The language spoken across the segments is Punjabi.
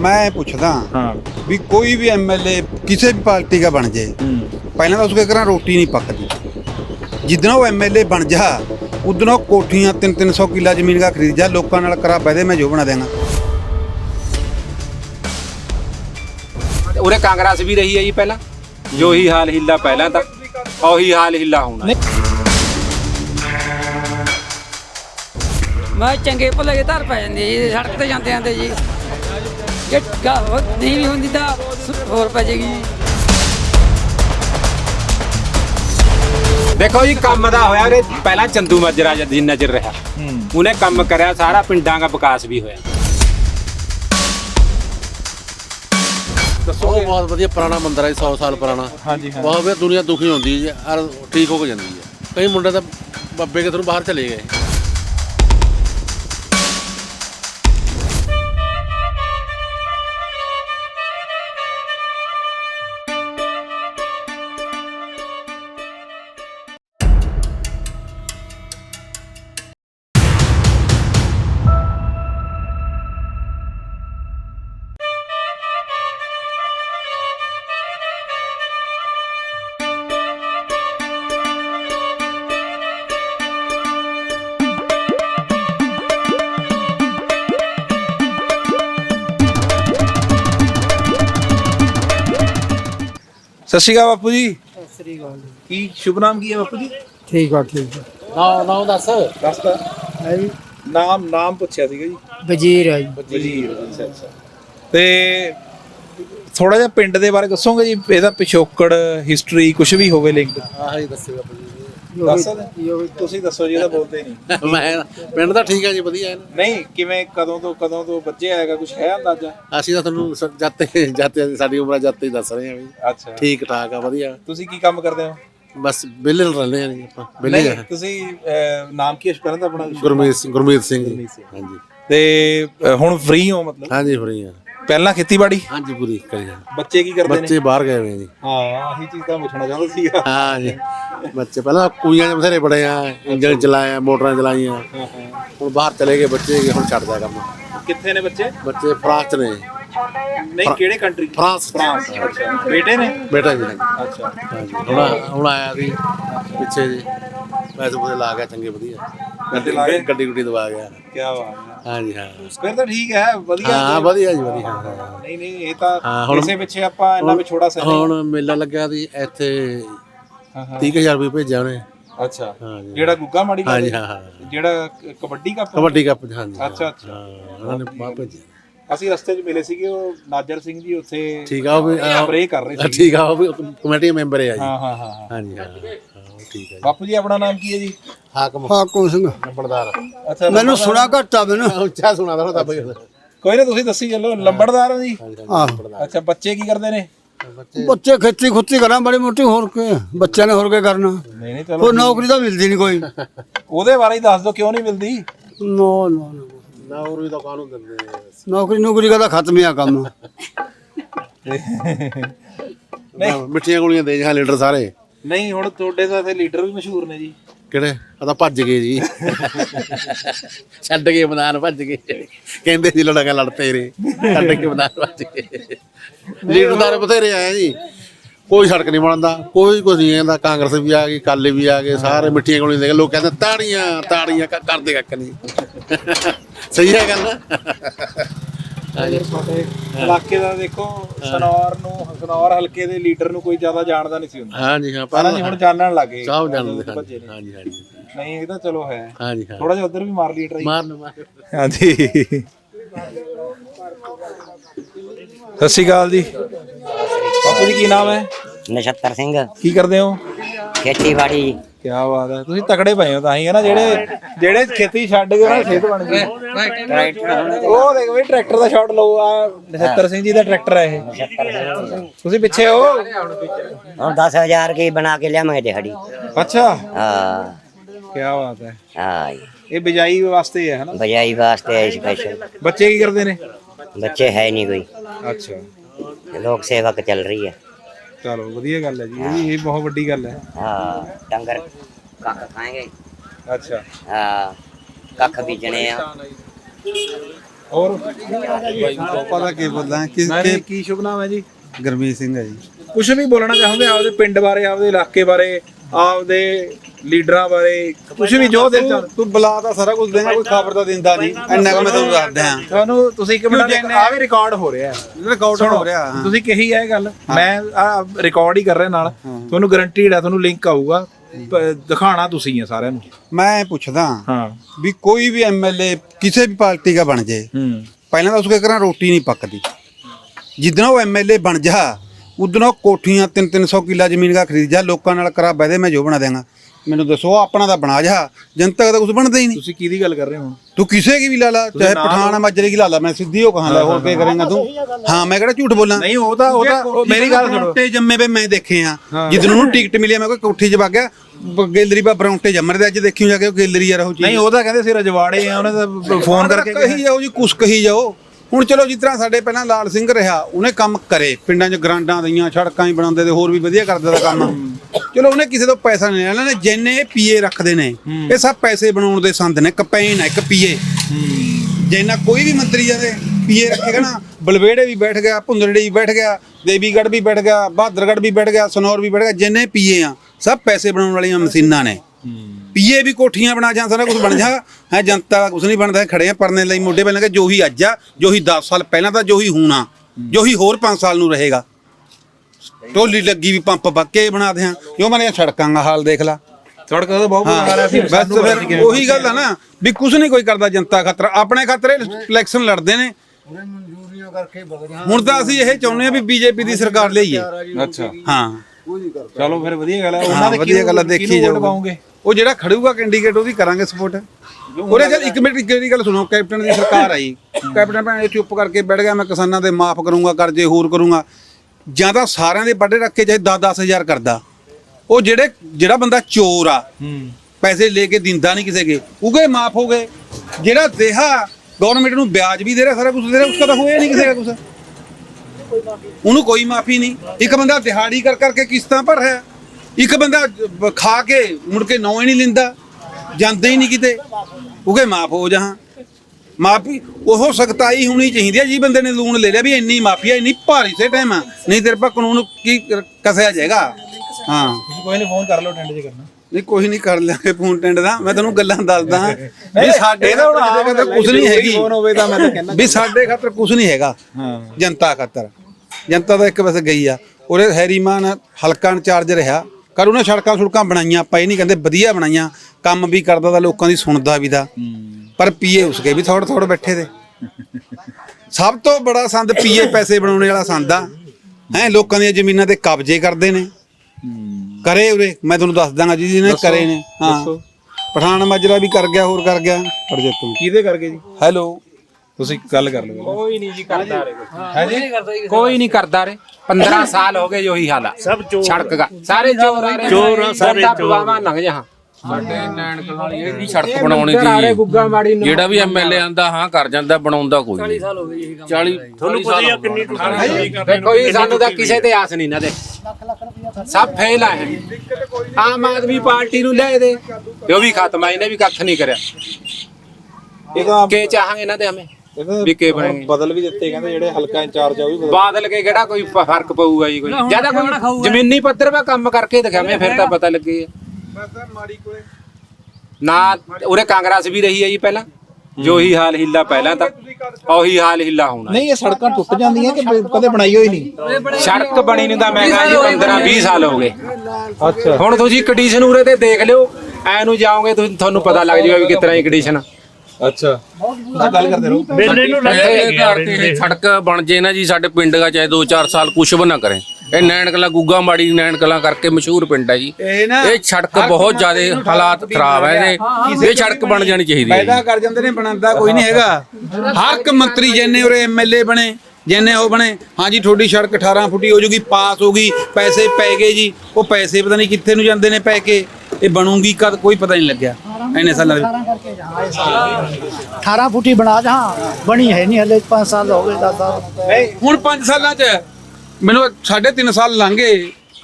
ਮੈਂ ਪੁੱਛਦਾ ਹਾਂ। ਵੀ ਕੋਈ ਵੀ ਐਮਐਲਏ ਕਿਸੇ ਵੀ ਪਾਰਟੀ ਦਾ ਬਣ ਜੇ ਪਹਿਲਾਂ ਤਾਂ ਉਸਕੇ ਘਰਾਂ ਰੋਟੀ ਨਹੀਂ ਪੱਕਦੀ। ਜਿੱਦਣ ਉਹ ਐਮਐਲਏ ਬਣ ਜਾ ਉਦੋਂ ਉਹ ਕੋਠੀਆਂ 3-300 ਕਿੱਲਾ ਜ਼ਮੀਨ ਦਾ ਖਰੀਦ ਜਾ ਲੋਕਾਂ ਨਾਲ ਕਰਾ ਬੈਦੇ ਮੈਂ ਜੋ ਬਣਾ ਦੇਣਾ ਉਰੇ ਕਾਂਗਰਸ ਵੀ ਰਹੀ ਹੈ ਜੀ ਪਹਿਲਾਂ। ਜੋ ਹੀ ਹਾਲ ਹਿੱਲਾ ਪਹਿਲਾਂ ਤਾਂ ਉਹੀ ਹਾਲ ਹਿੱਲਾ ਹੋਣਾ। ਮੈਂ ਚੰਗੇ ਭਲੇ ਦੇ ਧਰ ਪੈ ਜਾਂਦੀ ਜੀ ਸੜਕ ਤੇ ਜਾਂਦੇ ਜਾਂਦੇ ਜੀ। ਜੇ ਗਾ- ਉਹ ਨਹੀਂ ਵੀ ਹੁੰਦੀ ਤਾਂ ਹੋਰ ਪੈ ਜਾਏਗੀ ਜੀ ਦੇਖੋ ਜੀ ਕੰਮ ਦਾ ਹੋਇਆ ਉਰੇ ਪਹਿਲਾਂ ਚੰਦੂ ਮਾਜਰਾ ਜਦ ਜਿੰਨਾ ਚਿਰ ਰਿਹਾ ਉਹਨੇ ਕੰਮ ਕਰਿਆ ਸਾਰਾ ਪਿੰਡਾਂ ਦਾ ਵਿਕਾਸ ਵੀ ਹੋਇਆ ਉਹ ਬਹੁਤ ਵਧੀਆ ਪੁਰਾਣਾ ਮੰਦਿਰ ਹੈ 100 ਸਾਲ ਪੁਰਾਣਾ ਹਾਂਜੀ ਹਾਂ ਬਹੁਤ ਵਧੀਆ ਦੁਨੀਆ ਦੁਖੀ ਹੁੰਦੀ ਹੈ ਜੀ ਔਰ ਠੀਕ ਹੋ ਕੇ ਜਾਂਦੀ ਹੈ। ਕਈ ਮੁੰਡੇ ਤਾਂ ਬੱਬੇ ਕਿਧਰੋਂ ਬਾਹਰ ਚਲੇ ਗਏ। ਸਤਿ ਸ਼੍ਰੀ ਅਕਾਲ ਬਾਪੂ ਜੀ। ਸਤਿ ਸ਼੍ਰੀ ਅਕਾਲ ਕੀ ਸ਼ੁਭ ਨਾਮ ਕੀ ਹੈ ਬਾਪੂ ਜੀ? ਠੀਕ ਆ ਠੀਕ ਆ। ਨਾ ਨਾ ਦੱਸ। ਦੱਸਦਾ ਹੈ ਜੀ। ਨਾਮ ਨਾਮ ਪੁੱਛਿਆ ਸੀਗਾ ਜੀ। ਵਜ਼ੀਰ ਹੈ ਜੀ। ਵਜ਼ੀਰ ਅੱਛਾ ਅੱਛਾ। ਤੇ ਥੋੜਾ ਜਿਹਾ ਪਿੰਡ ਦੇ ਬਾਰੇ ਦੱਸੋਗੇ ਜੀ? ਇਹਦਾ ਪਿਛੋਕੜ ਹਿਸਟਰੀ ਕੁਝ ਵੀ ਹੋਵੇ ਲਿੰਕ ਆਹ ਹੀ ਦੱਸੇਗਾ ਭਾਜੀ ਦੱਸ ਸਕਦੇ? ਤੁਸੀਂ ਦੱਸੋ ਜੀ ਇਹਦਾ ਬੋਲਦੇ ਨਹੀਂ। ਮੈਂ ਪਿੰਡ ਦਾ ਠੀਕ ਹੈ ਜੀ ਵਧੀਆ ਹੈ ਨਾ। ਨਹੀਂ ਕਿਵੇਂ ਕਦੋਂ ਤੋਂ ਕਦੋਂ ਤੋਂ ਬੱਚੇ ਆਏਗਾ ਕੁਝ ਹੈ ਅੰਦਾਜ਼ਾ? ਅਸੀਂ ਤਾਂ ਤੁਹਾਨੂੰ ਸ- ਜਾਤੇ ਜਾਤੇ ਸਾਡੀ ਉਮਰ ਜਾਤੇ ਹੀ ਦੱਸ ਰਹੇ ਹਾਂ ਵੀ। ਅੱਛਾ। ਠੀਕ ਠਾਕ ਆ ਵਧੀਆ। ਤੁਸੀਂ ਕੀ ਕੰਮ ਕਰਦੇ ਹੋ? ਬਸ ਵਿਹਲੇ ਰਹਿੰਦੇ ਹਾਂ ਜੀ ਆਪਾਂ ਵਿਹਲੇ ਨਹੀਂ ਆ ਤੁਸੀਂ ਅਹ, ਨਾਮ ਕੀ ਆਪਣਾ ਗੁਰਮੀਤ ਸਿੰਘ ਗੁਰਮੀਤ ਸਿੰਘ ਜੀ ਹਾਂਜੀ। ਤੇ ਅਹ, ਹੁਣ ਫ੍ਰੀ ਹੋ ਮਤਲਬ? ਹਾਂਜੀ ਫਰੀ ਆ ਪਹਿਲਾਂ ਖੇਤੀਬਾੜੀ? ਹਾਂਜੀ ਪੂਰੀ ਕਰੀ ਆ। ਬੱਚੇ ਕੀ ਕਰਦੇ ਨੇ? ਬੱਚੇ ਬਾਹਰ ਗਏ ਹੋਏ ਆ ਜੀ। ਹਾਂ ਆਹੀ ਚੀਜ਼ ਤਾਂ ਪੁੱਛਣਾ ਚਾਹੁੰਦਾ ਸੀਗਾ। ਹਾਂ ਜੀ। ਬੱਚੇ ਪਹਿਲਾਂ ਕੁਈਆਂ ਦੇ ਬਥੇਰੇ ਬੜੇ ਆ ਇੰਜਨ ਚਲਾਇਆ ਮੋਟਰਾਂ ਚਲਾਈਆਂ। ਹੁਣ ਬਾਹਰ ਚਲੇ ਗਏ ਬੱਚੇ ਹੁਣ ਛੱਡਦਾ ਕੰਮ। ਕਿੱਥੇ ਨੇ ਬੱਚੇ? ਬੱਚੇ ਫਰਾਂਸ ਚ ਨੇ। ਨਹੀਂ ਕਿਹੜੇ ਕੰਟਰੀ ਫਰਾਂਸ। ਫਰਾਂਸ ਅੱਛਾ। ਬੇਟੇ ਨੇ? ਬੇਟਾ ਜੀ। ਅੱਛਾ। ਹਾਂਜੀ। ਹੁਣ ਹੁਣ ਆਇਆ ਸੀ ਪਿੱਛੇ ਜੀ। ਪੈਸੇ ਪੂਸੇ ਲਾ ਗਿਆ ਚੰਗੇ ਵਧੀਆ। ਗੱਡੀ ਗੱਡੀ ਗੁੱਡੀ ਦਵਾ ਗਿਆ। ਕੀ ਬਾਤ ਹੈ। ਹਾਂਜੀ ਹਾਂ। ਫਿਰ ਤਾਂ ਠੀਕ ਹੈ ਵਧੀਆ ਹਾਂ ਵਧੀਆ ਜੀ ਵਧੀਆ ਹਾਂ, ਹਾਂ। ਨਹੀਂ ਨਹੀਂ ਇਹ ਤਾਂ ਹਾਂ, ਹੁਣ- ਇਸੇ ਪਿੱਛੇ ਆਪਾਂ ਇੰਨਾ ਵਿਛੋੜਾ ਸਹਿ ਹੁਣ ਮੇਲਾ ਲੱਗਿਆ ਸੀ ਇੱਥੇ ਹਾਂ ਹਾਂ। 30000 ਰੁਪਏ ਭੇਜਿਆ ਉਹਨੇ। ਅੱਛਾ। ਹਾਂਜੀ ਜਿਹੜਾ ਗੁੱਗਾ ਮਾੜੀ ਗੱਲ ਹਾਂਜੀ ਹੈ? ਹਾਂ ਹਾਂ। ਜਿਹੜਾ ਕ- ਕਬੱਡੀ ਕੱਪ ਕਬੱਡੀ ਕੱਪ ਹਾਂਜੀ ਅੱਛਾ, ਅੱਛਾ। ਹਾਂ ਉਹਨਾਂ ਨੇ ਬਾਹਰ ਭੇਜਿਆ। ਅਸੀਂ ਰਸਤੇ 'ਚ ਮਿਲੇ ਸੀਗੇ ਉਹ ਨਾਜਰ ਸਿੰਘ ਜੀ ਉੱਥੇ ਠੀਕ ਆ ਉਹ ਵੀ ਸਪਰੇਅ ਕਰ ਰਹੇ ਹਾਂ, ਸੀ ਠੀਕ ਆ ਉਹ ਵੀ ਕਮੇਟੀ ਮੈਂਬਰ ਹੈ ਜੀ। ਹਾਂ ਹਾਂ ਹਾਂ ਹਾਂ। ਹਾਂਜੀ ਹਾਂ ਹਾਂ, ਠੀਕ ਹੈ ਬਾਪੂ ਜੀ ਆਪਣਾ ਨਾਮ ਕੀ ਹੈ ਜੀ? ਹਾਕਮ। ਹਾਕਮ ਸਿੰਘ। ਨੰਬਰਦਾਰ ਅੱਛਾ ਮੈਨੂੰ ਸੁਣਾ ਘੱਟ ਮੈਨੂੰ। ਉੱਚਾ ਸੁਣਾ ਦਾ ਤਾਂ ਬਈ। ਕੋਈ ਨਾ ਤੁਸੀਂ ਦੱਸੀ ਚੱਲੋ ਲੰਬੜਦਾਰ ਹੋ ਜੀ? ਅੱਛਾ ਬੱਚੇ ਕੀ ਕਰਦੇ ਨੇ? ਬੱਚੇ ਖੇਤੀ ਖੁੱਤੀ ਕਰਾਂ ਬੜੀ ਮੋਟੀ ਹੋਰ ਕੇ ਬੱਚਿਆਂ ਨੇ ਹੋਰ ਕੇ ਕਰਨਾ? ਨਹੀਂ ਨਹੀਂ ਚਲੋ। ਕੋਈ ਨੌਕਰੀ ਤਾਂ ਮਿਲਦੀ ਨਹੀਂ ਕੋਈ। ਉਹਦੇ ਬਾਰੇ ਹੀ ਦੱਸ ਦਿਓ ਕਿਉਂ ਨਹੀਂ ਮਿਲਦੀ? ਨੋ ਨੋ ਨੋ। ਨਾ ਹੋਰ ਵੀ ਤਾਂ ਕਾਨੂੰਨ ਦਿੰਦੇ? ਨੌਕਰੀ ਨੌਕਰੀ ਦਾ ਖਤਮ ਹੀ ਆ ਕੰਮ। ਨਹੀਂ। ਮਿੱਠੀਆਂ ਗੋਲੀਆਂ ਦੇ ਜਾਂ ਲੀਡਰ ਸਾਰੇ। ਨਹੀਂ ਹੁਣ ਤੁਹਾਡੇ ਤਾਂ ਇੱਥੇ ਲੀਡਰ ਵੀ ਮਸ਼ਹੂਰ ਨੇ ਜੀ। ਕਿਹੜੇ? ਆ ਤਾਂ ਭੱਜ ਗਏ ਜੀ। ਛੱਡ ਕੇ ਮੈਦਾਨ ਭੱਜ ਗਏ। ਕਹਿੰਦੇ ਸੀ ਲੜਾਂਗਾ ਲੜ ਤੇਰੇ ਛੱਡ ਕੇ ਮੈਦਾਨ ਭੱਜ ਗਏ। ਲੀਡਰਦਾਰ ਬਥੇਰੇ ਆਏ ਜੀ। ਕੋਈ ਸੜਕ ਨਹੀਂ ਬਣਦਾ ਕੋਈ ਕੁਝ ਨਹੀਂ ਕਹਿੰਦਾ ਕਾਂਗਰਸ ਵੀ ਆ ਗਈ ਕਾਲੇ ਵੀ ਆ ਗਏ ਸਾਰੇ ਮਿੱਠੀਆਂ ਗੋਲੀਆਂ ਦੇ ਲੋਕ ਕਹਿੰਦੇ ਤਾੜੀਆਂ ਤਾੜੀਆਂ ਕਰਦੇ ਕੱਖ ਨਹੀਂ ਸਹੀ ਹੈ ਗੱਲ। ਤੁਹਾਡੇ ਇਲਾਕੇ ਦਾ ਦੇਖੋ ਸਨੌਰ ਨੂੰ ਸਨੌਰ ਹਲਕੇ ਦੇ ਲੀਡਰ ਨੂੰ ਕੋਈ ਜ਼ਿਆਦਾ ਜਾਣਦਾ ਨਹੀਂ ਸੀ ਹੁੰਦਾ ਹਾਂਜੀ ਹਾਂ ਜੀ ਹੁਣ ਜਾਣਨ ਲੱਗੇ ਸਭ ਜਾਣਦੇ। ਨੇ। ਹਾਂਜੀ ਹਾਂਜੀ। ਨਹੀਂ ਇਹ ਤਾਂ ਚਲੋ ਹੈ। ਹਾਂਜੀ ਹਾਂ। ਥੋੜਾ ਜਿਹਾ ਉਧਰ ਵੀ ਮਾਰ ਲਈ ਟਰਾਈ ਮਾਰਨ ਮਾਰ ਹਾਂਜੀ। ਸਤਿ ਸ਼੍ਰੀ ਅਕਾਲ ਜੀ। ਬਾਪੂ ਜੀ ਕੀ ਨਾਮ ਹੈ? ਨਛੱਤਰ ਸਿੰਘ। ਕੀ ਕਰਦੇ ਹੋ? ਖੇਤੀਬਾੜੀ। ਕੀ ਬਾਤ ਹੈ। ਤੁਸੀਂ ਤਕੜੇ ਪਏ ਹੋ ਤਾਂ ਹੀ ਹੈ ਨਾ ਜਿਹੜੇ ਜਿਹੜੇ ਖੇਤੀ ਛੱਡ ਕੇ ਉਹਨਾਂ ਦੀ ਸਿਹਤ ਬਣ ਗਈ। ਉਹ ਦੇਖ ਵੀ ਟਰੈਕਟਰ ਦਾ ਸ਼ਾਟ ਲਓ ਆ ਨਛੱਤਰ ਸਿੰਘ ਜੀ ਦਾ ਟਰੈਕਟਰ ਹੈ ਇਹ। ਤੁਸੀਂ ਪਿੱਛੇ ਹੋ। ਹੁਣ 10000 ਕੀ ਬਣਾ ਕੇ ਲਿਆਵਾਂਗੇ ਦਿਹਾੜੀ ਅੱਛਾ। ਹਾਂ। ਕੀ ਬਾਤ ਹੈ। ਹਾਂ। ਇਹ ਬਿਜਾਈ ਵਾਸਤੇ ਹੈ ਹਨਾ? ਬਜਾਈ ਵਾਸਤੇ ਆਏ ਸਪੈਸ਼ਲ ਬੱਚੇ ਕੀ ਕਰਦੇ ਨੇ? ਬੱਚੇ ਹੈ ਨਹੀਂ ਕੋਈ। ਅੱਛਾ। ਲੋਕ ਸੇਵਕ ਚੱਲ ਰਹੀ ਹੈ। ਚਲੋ ਵਧੀਆ ਗੱਲ ਹੈ ਜੀ ਇਹ ਵੀ ਇਹ ਬਹੁਤ ਵੱਡੀ ਗੱਲ ਹੈ। ਹਾਂ ਡੰਗਰ ਕੱਖ ਖਾਏਗੇ। ਅੱਛਾ। ਹਾਂ ਕੱਖ ਬੀਜਣੇ ਆ। ਹੋਰ? ਪਤਾ ਕੀ ਬੋਲਾਂ ਕਿ ਮੈਂ ਵੀ ਕੀ ਸ਼ੁਭ ਨਾਮ ਹੈ ਜੀ? ਗਰਮੀਤ ਸਿੰਘ ਹੈ ਜੀ। ਕੁਝ ਵੀ ਬੋਲਣਾ ਚਾਹੋਗੇ ਆਪਦੇ ਪਿੰਡ ਬਾਰੇ ਆਪਦੇ ਇਲਾਕੇ ਬਾਰੇ ਆਪਦੇ ਲੀਡਰਾਂ ਬਾਰੇ ਕੁਝ ਵੀ ਜੋ ਦਿਲ ਚ ਤੂੰ ਬੁਲਾ ਤਾਂ ਸਾਰਾ ਕੁਝ ਦੇਗਾ ਕੋਈ ਖਬਰ ਤਾਂ ਦਿੰਦਾ ਨਹੀਂ। ਇੰਨਾ ਕੁ ਮੈਂ ਤੁਹਾਨੂੰ ਦੱਸਦਾ ਹਾਂ। ਤੁਹਾਨੂੰ ਤੁਸੀਂ ਇੱਕ ਮਿੰਟ ਆ ਵੀ ਰਿਕਾਰਡ ਹੋ ਰਿਹਾ ਹੈ। ਰਿਕਾਰਡ ਹੋ ਰਿਹਾ ਹਾਂ। ਤੁਸੀਂ ਕਹੀ ਹੈ ਇਹ ਗੱਲ ਮੈਂ ਆ ਰਿਕਾਰਡ ਹੀ ਕਰ ਰਿਹਾ ਨਾਲ। ਤੁਹਾਨੂੰ ਗਰੰਟੀਡ ਹੈ ਤੁਹਾਨੂੰ ਲਿੰਕ ਆਊਗਾ। ਦਿਖਾਣਾ ਤੁਸੀਂ ਹੈ ਸਾਰਿਆਂ ਨੂੰ। ਮੈਂ ਪੁੱਛਦਾ ਹਾਂ ਵੀ ਕੋਈ ਵੀ ਐਮਐਲਏ ਕਿਸੇ ਵੀ ਪਾਰਟੀ ਦਾ ਬਣ ਜੇ ਹੂੰ। ਪਹਿਲਾਂ ਤਾਂ ਉਸਕੇ ਘਰਾਂ ਰੋਟੀ ਨਹੀਂ ਪੱਕਦੀ। ਜਿੱਦਣ ਉਹ ਐਮਐਲਏ ਬਣ ਜਾ ਉਦੋਂ ਕੋਠੀਆਂ 3-300 ਕਿੱਲਾ ਜ਼ਮੀਨ ਦਾ ਖਰੀਦ ਜਾ ਲੋਕਾਂ ਨਾਲ ਕਰਾ ਬਹਿਦੇ ਮੈਂ ਜੋ ਬਣਾ ਦਿਆਂਗਾ। ਮੈਨੂੰ ਦੱਸੋ ਆਪਣਾ ਦਾ ਬਣਾ ਜਾ ਜਨਤਾ ਦਾ ਕੁਝ ਬਣਦਾ ਹੀ ਨਹੀਂ। ਤੁਸੀਂ ਕਿਹਦੀ ਗੱਲ ਕਰ ਰਹੇ ਹੋ ਤੂੰ ਕਿਸੇ ਕੀ ਵੀ ਲਾ ਲਾ ਚਾਹੇ ਪਠਾਨ ਮਾਜਰੇ ਕੀ ਲਾ ਲਾ ਮੈਂ ਸਿੱਧੀ ਉਹ ਕਹਾਂ ਲੈ ਹੋਰ ਕੀ ਕਰੇਗਾ ਤੂੰ? ਹਾਂ ਮੈਂ ਕਿਹੜਾ ਝੂਠ ਬੋਲਾਂ? ਨਹੀਂ ਉਹ ਤਾਂ ਉਹ ਤਾਂ ਮੇਰੀ ਗੱਲ ਸੁਣੋ। ਬਰੌਂਟੇ ਜੰਮੇ ਵੇ ਮੈਂ ਦੇਖੇ ਆ। ਜਿੱਦਣ ਉਹਨੂੰ ਟਿਕਟ ਮਿਲੀ ਆ, ਮੈਂ ਕੋਈ ਕੋਠੀ 'ਚ ਵਗ ਗਿਆ। ਗੈਲਰੀ ਬਾ ਬਰੌਂਟੇ ਜੰਮਰ ਦੇ ਅੱਜ ਦੇਖੀ ਜਾ ਕੇ ਉਹ ਗੈਲਰੀ ਯਾਰ ਉਹ ਚੀਜ਼। ਨਹੀਂ ਉਹ ਤਾਂ ਕਹਿੰਦੇ ਸੀ ਰਜਵਾੜੇ ਆ ਉਹਨੇ ਤਾਂ ਫੋਨ ਕਰਕੇ ਕਹੀ। ਜਾਓ ਜੀ ਕੁਛ ਕਹੀ ਜਾਓ। ਹੁਣ ਚਲੋ ਜਿਸ ਤਰ੍ਹਾਂ ਸਾਡੇ ਪਹਿਲਾਂ ਲਾਲ ਸਿੰਘ ਰਿਹਾ ਉਹਨੇ ਕੰਮ ਕਰੇ ਪਿੰਡਾਂ 'ਚ ਗਰਾਂਡਾਂ ਦਈਆਂ ਸੜਕਾਂ ਹੀ ਬਣਾਉਂਦੇ ਤੇ ਹੋਰ ਵੀ ਵਧੀਆ ਕਰਦਾ ਦਾ ਕੰਮ। ਚਲੋ ਉਹਨੇ ਕਿਸੇ ਤੋਂ ਪੈਸਾ ਨਹੀਂ ਲੈਣਾ ਨੇ ਜਿੰਨੇ ਪੀਏ ਰੱਖਦੇ ਨੇ ਇਹ ਸਭ ਪੈਸੇ ਬਣਾਉਣ ਦੇ ਸੰਦ ਨੇ ਕਪੈਨ ਹੈ ਇੱਕ ਪੀਏ। ਜਿੰਨਾ ਕੋਈ ਵੀ ਮੰਤਰੀ ਜਾਦੇ ਪੀਏ ਰੱਖੇਗਾ ਨਾ ਬਲਵੇੜੇ ਵੀ ਬੈਠ ਗਿਆ ਭੁੰਦਰੜੇ ਵੀ ਬੈਠ ਗਿਆ ਦੇਵੀਗੜ੍ਹ ਵੀ ਬੈਠ ਗਿਆ ਬਹਾਦਰਗੜ੍ਹ ਵੀ ਬੈਠ ਗਿਆ ਸਨੌਰ ਵੀ ਬੈਠ ਗਿਆ ਜਿੰਨੇ ਪੀਏ ਆ ਸਭ ਪੈਸੇ ਬਣਾਉਣ ਵਾਲੀਆਂ ਮਸ਼ੀਨਾਂ ਨੇ। ਪੀਏ ਵੀ ਕੋਠੀਆਂ ਬਣਾ ਜਾਂ ਸਾਰਾ ਕੁਝ ਬਣ ਜਾ ਹੈ ਜਨਤਾ ਦਾ ਕੁਝ ਨਹੀਂ ਬਣਦਾ ਖੜੇ ਆ ਪਰਨੇ ਲਈ ਮੋਢੇ ਪਹਿਲਾਂ ਕਿ ਜੋ ਹੀ ਅੱਜ ਆ ਜੋ ਹੀ 10 ਸਾਲ ਪਹਿਲਾਂ ਤਾਂ ਜੋ ਹੀ ਹੋਣਾ ਜੋ ਹੀ ਹੋਰ 5 ਸਾਲ ਨੂੰ ਰਹੇਗਾ। ਟੋਲੀ ਲੱਗੀ ਵੀ ਪੰਪ ਬੱਕੇ ਬਣਾ ਦਿਆਂ। ਜੋ ਮਨੇ ਸੜਕਾਂ ਦਾ ਹਾਲ ਦੇਖ ਲਾ। ਸੜਕ ਤਾਂ ਬਹੁਤ ਬੁਰਾ ਹਾਲ ਹੈ ਸੀ ਬਸ ਫਿਰ ਉਹੀ ਗੱਲ ਆ ਨਾ ਵੀ ਕੁਝ ਨਹੀਂ ਕੋਈ ਕਰਦਾ ਜਨਤਾ ਖਾਤਰ। ਆਪਣੇ ਖਾਤਰ ਇਲੈਕਸ਼ਨ ਲੜਦੇ ਨੇ। ਹੁਣ ਤਾਂ ਅਸੀਂ ਇਹ ਚਾਹੁੰਦੇ ਆ ਵੀ ਬੀਜੇਪੀ ਦੀ ਸਰਕਾਰ ਲਈਏ ਅੱਛਾ। ਹਾਂ। ਚਲੋ ਫਿਰ ਵਧੀਆ ਗੱਲ ਹੈ ਉਹਨਾਂ ਦੇ ਵਧੀਆ ਗੱਲ ਆ, ਦੇਖੀ ਪਾਉਂਗੇ ਉਹ ਜਿਹੜਾ ਖੜੂਗਾ ਕੈਂਡੀਡੇਟ ਉਹਦੀ ਕਰਾਂਗੇ ਸਪੋਰਟ ਉਹਦੇ ਚੱਲ ਇੱਕ ਮਿੰਟ ਕਿਹੜੀ ਗੱਲ ਸੁਣੋ ਕੈਪਟਨ ਦੀ ਸਰਕਾਰ ਆਈ। ਕੈਪਟਨ ਭੈਣ ਚੁੱਪ ਕਰਕੇ ਬੈਠ ਗਿਆ ਮੈਂ ਕਿਸਾਨਾਂ ਦੇ ਮਾਫ ਕਰੂੰਗਾ ਕਰਜ਼ੇ ਹੋਰ ਕਰੂੰਗਾ। ਜਾਂ ਤਾਂ ਸਾਰਿਆਂ ਦੇ ਵੱਡੇ ਰੱਖ ਕੇ ਚਾਹੇ 10 ਹਜ਼ਾਰ ਕਰਦਾ। ਉਹ ਜਿਹੜੇ ਜਿਹੜਾ ਬੰਦਾ ਚੋਰ ਆ ਪੈਸੇ ਲੈ ਕੇ ਦਿੰਦਾ ਨਹੀਂ ਕਿਸੇ ਕੇ ਉਗੇ ਮਾਫ ਹੋ ਗਏ। ਜਿਹੜਾ ਦੇਹਾ ਗਵਰਨਮੈਂਟ ਨੂੰ ਵਿਆਜ ਵੀ ਦੇ ਰਿਹਾ ਸਾਰਾ ਕੁਝ ਦੇ ਰਿਹਾ ਉਸਕਾ ਤਾਂ ਹੋਇਆ ਨਹੀਂ ਕਿਸੇ ਦਾ ਕੁਝ ਉਹਨੂੰ ਕੋਈ ਮਾਫੀ ਨਹੀਂ। ਇੱਕ ਬੰਦਾ ਦਿਹਾੜੀ ਕਰ ਕਰਕੇ ਕਿਸ਼ਤਾਂ ਭਰ ਰਿਹਾ। ਇੱਕ ਬੰਦਾ ਖਾ ਕੇ ਮੁੜ ਕੇ ਨੌ ਹੀ ਨਹੀਂ ਲਿੰਦਾ ਜਾਂਦੇ ਹੀ ਨਹੀਂ ਕਿਤੇ। ਉਗੇ ਮਾਫ ਹੋ ਜਹਾਂ। ਮਾਫੀ ਉਹ ਸਖਤਾਈ ਹੋਣੀ ਚਾਹੀਦੀ ਹੈ ਜੀ ਬੰਦੇ ਨੇ ਲੂਣ ਲੈ ਲਿਆ ਵੀ ਇੰਨੀ ਮਾਫੀ ਹੈ ਇੰਨੀ ਭਾਰੀ ਸੇ ਟਾਈਮ ਆ। ਨਹੀਂ ਤੇਰੇ ਪਾ ਕਾਨੂੰਨ ਕੀ ਕਸਿਆ ਜਾਏਗਾ? ਹਾਂ। ਤੁਸੀਂ ਕੋਈ ਨਹੀਂ ਫੋਨ ਕਰ ਲਓ ਟੈਂਡ 'ਚ ਕਰਨਾ। ਨਹੀਂ ਕੋਈ ਨਹੀਂ ਕਰ ਲਿਆਂਗੇ ਫੋਨ ਟੈਂਡ ਦਾ। ਮੈਂ ਤੈਨੂੰ ਗੱਲਾਂ ਦੱਸਦਾ ਵੀ ਸਾਡੇ ਇਹਦਾ ਹੁਣ ਕੁਝ ਨਹੀਂ ਹੈਗੀ। ਫੋਨ ਹੋਵੇ ਤਾਂ ਮੈਂ ਤਾਂ ਕਹਿੰਦਾ ਵੀ ਸਾਡੇ ਖਾਤਰ ਕੁਝ ਨਹੀਂ ਹੈਗਾ। ਹਾਂ। ਜਨਤਾ ਖਾਤਰ। ਜਨਤਾ ਦਾ ਇੱਕ ਪਾਸੇ ਗਈ ਆ। ਉਹਦੇ ਹੈਰੀਮਾਨ ਹਲਕਾ ਇੰਚਾਰਜ ਰਿਹਾ। ਕਰ ਉਹਨੇ ਸੜਕਾਂ ਸੁੜਕਾਂ ਬਣਾਈਆਂ ਆਪਾਂ ਇਹ ਨਹੀਂ ਕਹਿੰਦੇ ਵਧੀਆ ਬਣਾਈਆਂ ਕੰਮ ਵੀ ਕਰਦਾ ਤਾਂ ਲੋਕਾਂ ਦੀ ਸੁਣਦਾ ਵੀ ਦਾ। ਪਰ ਪੀਏ ਉਸਕੇ ਵੀ ਥੋੜ ਥੋੜ ਬੈਠੇ ਦੇ। ਸਭ ਤੋਂ ਬੜਾ ਸੰਦ ਪੀਏ ਪੈਸੇ ਬਣਾਉਣੇ ਵਾਲਾ ਸੰਦ ਆ। ਹੈ ਲੋਕਾਂ ਦੀਆਂ ਜ਼ਮੀਨਾਂ ਤੇ ਕਬਜ਼ੇ ਕਰਦੇ ਨੇ। ਕਰੇ ਉਰੇ ਮੈਂ ਤੁਹਾਨੂੰ ਦੱਸ ਦਾਂਗਾ ਜੀ ਜਿਹਨੇ ਕਰੇ ਨੇ। ਹਾਂ। ਪਠਾਨ ਮਾਜਰਾ ਵੀ ਕਰ ਗਿਆ ਹੋਰ ਕਰ ਗਿਆ। ਪਰ ਜੇ ਤੂੰ ਕਿਹਦੇ ਕਰਕੇ ਜੀ? ਹੈਲੋ। ਤੁਸੀਂ ਗੱਲ ਕਰ ਲਓ ਕੋਈ ਨਹੀਂ ਜੀ ਕਰਦਾ ਰੇ ਕੋਈ ਨਹੀਂ ਕਰਦਾ ਰੇ 15 ਸਾਲ ਹੋ ਗਏ ਜੋ ਹੀ ਹਾਲ ਆ। ਸਭ ਚੋਰ। ਸੜਕ ਦਾ ਸਾਰੇ ਚੋਰ ਆ ਰਹੇ ਚੋਰ ਆ ਸਾਰੇ ਚੋਰ। ਲੰਘ ਜਾ। ਸਾਡੇ ਨੈਣਕ ਵਾਲੀ ਇਹਦੀ ਸੜਕ ਬਣਾਉਣੀ ਸੀ। ਜਿਹੜਾ ਵੀ ਐਮਐਲਏ ਆਂਦਾ ਹਾਂ ਕਰ ਜਾਂਦਾ ਬਣਾਉਂਦਾ ਕੋਈ 40 ਸਾਲ ਹੋ ਗਏ 40 ਤੁਹਾਨੂੰ ਪਤਾ ਕਿੰਨੀ ਦੇਖੋ ਜੀ ਸਾਨੂੰ ਤਾਂ ਕਿਸੇ ਤੇ ਆਸ ਨਹੀਂ ਨਾ ਦੇ। ਸਭ ਫੇਲ ਆ ਇਹ। ਆਮ ਆਦਮੀ ਪਾਰਟੀ ਨੂੰ ਲੈ ਦੇ। ਉਹ ਵੀ ਖਤਮ ਆ ਇਹਨੇ ਵੀ ਕੱਖ ਨਹੀਂ ਕਰਿਆ। ਇਹ ਕੇ ਚਾਹਾਂਗੇ ਇਹਨਾਂ ਦੇ ਹਮੇ? ਇਹ ਵੀ ਕੇ ਬਣੇਗੇ? ਬਦਲ ਵੀ ਦਿੱਤੇ ਕਹਿੰਦੇ ਜਿਹੜੇ ਹਲਕਾ ਇੰਚਾਰਜ ਆ ਉਹ ਵੀ ਬਦਲ ਬਾਦਲ ਕੇ ਕਿਹੜਾ ਕੋਈ ਫ਼ਰਕ ਪਊਗਾ ਜੀ ਕੋਈ? ਜ਼ਿਆਦਾ ਕੋਈ ਜ਼ਮੀਨੀ ਪੱਧਰ 'ਤੇ ਕੰਮ ਕਰਕੇ ਦਿਖਾਵੇਂ ਫਿਰ ਤਾਂ ਪਤਾ ਲੱਗੇ। ਨਾ ਉਰੇ ਕਾਂਗਰਸ ਵੀ ਰਹੀ ਹੈ ਜੀ ਪਹਿਲਾਂ। ਜੋ ਹੀ ਹਾਲ ਹਿੱਲਾ ਪਹਿਲਾਂ ਤਾਂ ਉਹੀ ਹਾਲ ਹਿੱਲਾ ਹੋਣਾ ਨਹੀਂ ਇਹ ਸੜਕਾਂ ਟੁੱਟ ਜਾਂਦੀਆਂ ਕਿ ਕਦੇ ਬਣਾਈ ਹੋਈ ਨਹੀਂ? ਸੜਕ ਬਣੀ ਨੂੰ ਤਾਂ ਮੈਂ ਕਹਾਂ ਜੀ 15 20 ਸਾਲ ਹੋ ਗਏ। ਅੱਛਾ। ਹੁਣ ਤੁਸੀਂ ਕੰਡੀਸ਼ਨ ਉਰੇ ਤੇ ਦੇਖ ਲਿਓ ਐ ਨੂੰ ਜਾਓਗੇ ਤੁਹਾਨੂੰ ਪਤਾ ਲੱਗ ਜਾਊਗਾ ਵੀ ਕਿਸ ਤਰ੍ਹਾਂ ਦੀ ਕੰਡੀਸ਼ਨ ਅੱਛਾ। ਤੁਸੀਂ ਗੱਲ ਕਰਦੇ ਰਹੋ। ਇਹ ਘਰ ਤੇ ਇਹ ਸੜਕ ਬਣ ਜੇ ਨਾ ਜੀ ਸਾਡੇ ਪਿੰਡ ਦਾ ਚਾਹੇ 2-4 ਸਾਲ ਕੁਛ ਵੀ ਨਾ ਕਰੇ। ਇਹ ਨੈਣਕਲਾ ਗੁੱਗਾ ਮਾੜੀ ਨੈਣਕਲਾ ਕਰਕੇ ਮਸ਼ਹੂਰ ਪਿੰਡ ਹੈ ਜੀ। ਇਹ ਨਾ ਇਹ ਸੜਕ ਬਹੁਤ ਜ਼ਿਆਦਾ ਹਾਲਾਤ ਖਰਾਬ ਹੈ ਇਹਦੇ ਇਹ ਸੜਕ ਬਣ ਜਾਣੀ ਚਾਹੀਦੀ ਹੈ ਜੀ। ਪੈਦਾ ਕਰ ਜਾਂਦੇ ਨੇ ਬਣਾਉਂਦਾ ਕੋਈ ਨਹੀਂ ਹੈਗਾ। ਹਰ ਇੱਕ ਮੰਤਰੀ ਜਿੰਨੇ ਉਰੇ ਐਮਐਲਏ ਬਣੇ ਜਿੰਨੇ ਉਹ ਬਣੇ ਹਾਂਜੀ ਤੁਹਾਡੀ ਸੜਕ 18 ਫੁੱਟੀ ਹੋ ਜੂਗੀ ਪਾਸ ਹੋ ਗਈ ਪੈਸੇ ਪੈ ਗਏ ਜੀ। ਉਹ ਪੈਸੇ ਪਤਾ ਨਹੀਂ ਕਿੱਥੇ ਨੂੰ ਜਾਂਦੇ ਨੇ ਪੈ ਕੇ ਇਹ ਬਣੂਗੀ ਕਦ ਕੋਈ ਪਤਾ ਨਹੀਂ ਲੱਗਿਆ। ਐਨੇ ਸਾਲਾਂ ਦੇ। 18 ਫੁੱਟੀ ਬਣਾ ਜਹਾਂ ਬਣੀ ਹੈ ਨਹੀਂ ਹਲੇ 5 ਸਾਲ ਹੋ ਗਏ 10 ਸਾਲ। ਹੁਣ 5 ਸਾਲਾਂ ਚ ਮੈਨੂੰ ਸਾਢੇ ਤਿੰਨ ਸਾਲ ਲੰਘੇ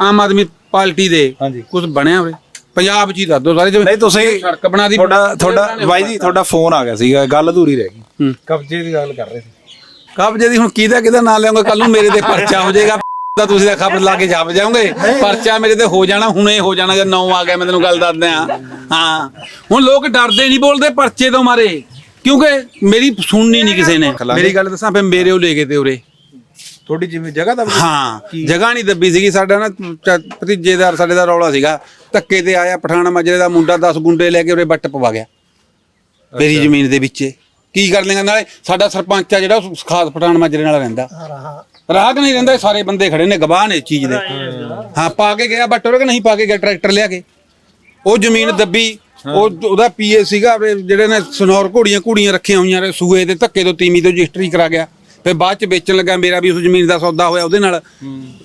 ਆਮ ਆਦਮੀ ਪਾਰਟੀ ਦੇ। ਕੁਝ ਬਣਿਆ ਉਰੇ ਪੰਜਾਬ ਚ ਹੀ ਦੱਸ ਦੋ ਸਾਰੇ ਜਿਵੇਂ ਨਹੀਂ ਤੁਸੀਂ ਸੜਕ ਬਣਾ ਦੀ ਤੁਹਾਡਾ ਤੁਹਾਡਾ ਬਾਈ ਜੀ ਤੁਹਾਡਾ ਫੋਨ ਆ ਗਿਆ ਸੀਗਾ ਗੱਲ ਅਧੂਰੀ ਰਹਿ ਗਈ। ਕਬਜ਼ੇ ਦੀ ਗੱਲ ਕਰ ਰਹੇ ਸੀ। ਕਬਜ਼ੇ ਦੀ ਹੁਣ ਕਿਹਦਾ ਕਿਹਦਾ ਨਾਂ ਲਿਆਉਂਗਾ? ਕੱਲ ਨੂੰ ਮੇਰੇ ਤੇ ਪਰਚਾ ਹੋ ਜਾਏਗਾ। ਤਾਂ ਤੁਸੀਂ ਤਾਂ ਖਬਰ ਲਾ ਕੇ ਛਾਪ ਜਾਓਗੇ। ਪਰਚਾ ਮੇਰੇ ਤੇ ਹੋ ਜਾਣਾ ਹੁਣੇ ਹੋ ਜਾਣਾ ਜੇ ਨੌ ਆ ਗਿਆ ਮੈਂ ਤੈਨੂੰ ਗੱਲ ਦੱਸਦਾ ਹਾਂ। ਹਾਂ। ਹੁਣ ਲੋਕ ਡਰਦੇ ਨਹੀਂ ਬੋਲਦੇ ਪਰਚੇ ਤੋਂ ਮਾਰੇ। ਕਿਉਂਕਿ ਮੇਰੀ ਸੁਣਨੀ ਨਹੀਂ ਕਿਸੇ ਨੇ। ਮੇਰੀ ਗੱਲ ਦੱਸਾਂ ਫੇ ਮੇਰੇ ਉਹ ਲੈ ਗਏ ਤੇ ਉਰੇ। ਤੁਹਾਡੀ ਜਿਵੇਂ ਜਗ੍ਹਾ ਦਾ ਹਾਂ। ਜਗ੍ਹਾ ਨਹੀਂ ਦੱਬੀ ਸੀਗੀ ਸਾਡਾ ਨਾ ਭਤੀਜੇਦਾਰ ਸਾਡੇ ਦਾ ਰੌਲਾ ਸੀਗਾ। ਧੱਕੇ ਤੇ ਆਇਆ ਪਠਾਣਾ ਮਾਜਰੇ ਦਾ ਮੁੰਡਾ 10 ਗੁੰਡੇ ਲੈ ਕੇ ਉਰੇ ਬੱਟ ਪਵਾ ਗਿਆ। ਮੇਰੀ ਜ਼ਮੀਨ ਦੇ ਵਿੱਚ। ਕੀ ਕਰ ਲੇਗਾ ਨਾਲੇ? ਸਾਡਾ ਸਰਪੰਚ ਆ ਜਿਹੜਾ ਖਾਸ ਪਠਾਣ ਮਾਜਰੇ ਨਾਲ ਰਹਿੰਦਾ। ਰਾਹਕ ਨਹੀਂ ਰਹਿੰਦਾ ਸਾਰੇ ਬੰਦੇ ਖੜੇ ਨੇ ਗਵਾਹ ਨੇ ਇਸ ਚੀਜ਼ ਦੇ। ਹਾਂ ਪਾ ਕੇ ਗਿਆ ਬੱਟ ਉਹ ਨਹੀਂ ਪਾ ਕੇ ਗਿਆ ਟਰੈਕਟਰ ਲਿਆ ਕੇ। ਉਹ ਜ਼ਮੀਨ ਦੱਬੀ ਉਹ ਉਹਦਾ ਪੀਏ ਸੀਗਾ ਜਿਹੜੇ ਨੇ ਸਨੌਰ ਘੋੜੀਆਂ ਘੋੜੀਆਂ ਰੱਖੀਆਂ ਹੋਈਆਂ ਨੇ ਸੂਏ ਦੇ ਧੱਕੇ ਤੋਂ ਤੀਮੀ ਤੋਂ ਰਜਿਸਟਰੀ ਕਰਾ ਗਿਆ। ਫਿਰ ਬਾਅਦ ਚ ਵੇਚਣ ਲੱਗਾ ਮੇਰਾ ਵੀ ਉਸ ਜ਼ਮੀਨ ਦਾ ਸੌਦਾ ਹੋਇਆ ਉਹਦੇ ਨਾਲ।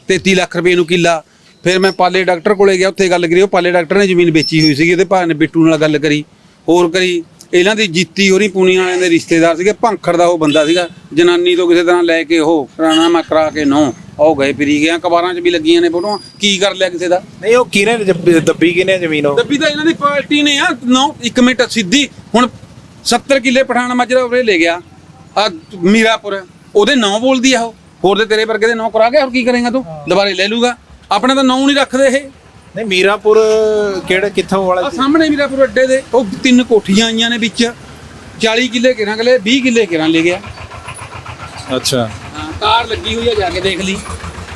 33 ਲੱਖ ਰੁਪਏ ਨੂੰ ਕਿੱਲਾ। ਫਿਰ ਮੈਂ ਪਾਲੇ ਡਾਕਟਰ ਕੋਲੇ ਗਿਆ ਉੱਥੇ ਗੱਲ ਕਰੀ ਉਹ ਪਾਲੇ ਡਾਕਟਰ ਨੇ ਜ਼ਮੀਨ ਵੇਚੀ ਹੋਈ ਸੀਗੀ ਉਹਦੇ ਨੇ ਬਿੱਟੂ ਨਾਲ ਗੱਲ ਕਰੀ ਹੋਰ ਕਰੀ। ਇਹਨਾਂ ਦੀ ਜੀਤੀ ਹੋਰੀ ਪੂਨੀਆਂ ਵਾਲਿਆਂ ਦੇ ਰਿਸ਼ਤੇਦਾਰ ਸੀਗੇ ਭੰਖੜ ਦਾ ਉਹ ਬੰਦਾ ਸੀਗਾ ਜਨਾਨੀ ਤੋਂ ਕਿਸੇ ਤਰ੍ਹਾਂ ਲੈ ਕੇ ਉਹ ਪੁਰਾਣਾ ਕਰਾ ਕੇ ਨੋ ਉਹ ਗਏ ਫਿਰੀ ਗਏ ਅਖਬਾਰਾਂ 'ਚ ਵੀ ਲੱਗੀਆਂ ਨੇ ਫੋਟੋਆਂ ਕੀ ਕਰ ਲਿਆ ਕਿਸੇ ਦਾ? ਨਹੀਂ ਉਹ ਕਿਹਨੇ ਦੱਬੀ ਕਿਹਨੇ ਜ਼ਮੀਨ ਉਹ? ਦੱਬੀ ਤਾਂ ਇਹਨਾਂ ਦੀ ਪਾਰਟੀ ਨੇ ਆ ਨੌ ਇੱਕ ਮਿੰਟ ਸਿੱਧੀ ਹੁਣ 70 ਕਿੱਲੇ ਪਠਾਨ ਮਾਜਰਾ ਉਰੇ ਲੈ ਗਿਆ ਆ ਮੀਰਾਪੁਰ ਉਹਦੇ ਨਾਂ ਬੋਲਦੀ ਆ ਉਹ ਹੋਰ ਤੇ ਤੇਰੇ ਵਰਗੇ ਦੇ ਨਾਂ ਕਰਾ ਗਿਆ ਹੋਰ ਕੀ ਕਰੇਗਾ ਤੂੰ? ਦੁਬਾਰੇ ਲੈ ਲੂਗਾ। ਆਪਣੇ ਤਾਂ ਨਾਂ ਨਹੀਂ ਰੱਖਦੇ ਇਹ। ਨਹੀਂ ਮੀਰਾਪੁਰ ਕਿਹੜੇ ਕਿੱਥੋਂ ਵਾਲਾ ਸਾਹਮਣੇ ਮੀਰਾਪੁਰ ਅੱਡੇ ਦੇ ਉਹ ਤਿੰਨ ਕੋਠੀਆਂ ਆਈਆਂ ਨੇ ਵਿੱਚ। 40 ਕਿੱਲੇ ਕਿਰਾਂ ਗਲੇ 20 ਕਿੱਲੇ ਕਿਰਾਂ ਲੈ ਗਿਆ। ਅੱਛਾ। ਹਾਂ ਕਾਰ ਲੱਗੀ ਹੋਈ ਆ ਜਾ ਕੇ ਦੇਖ ਲਈ।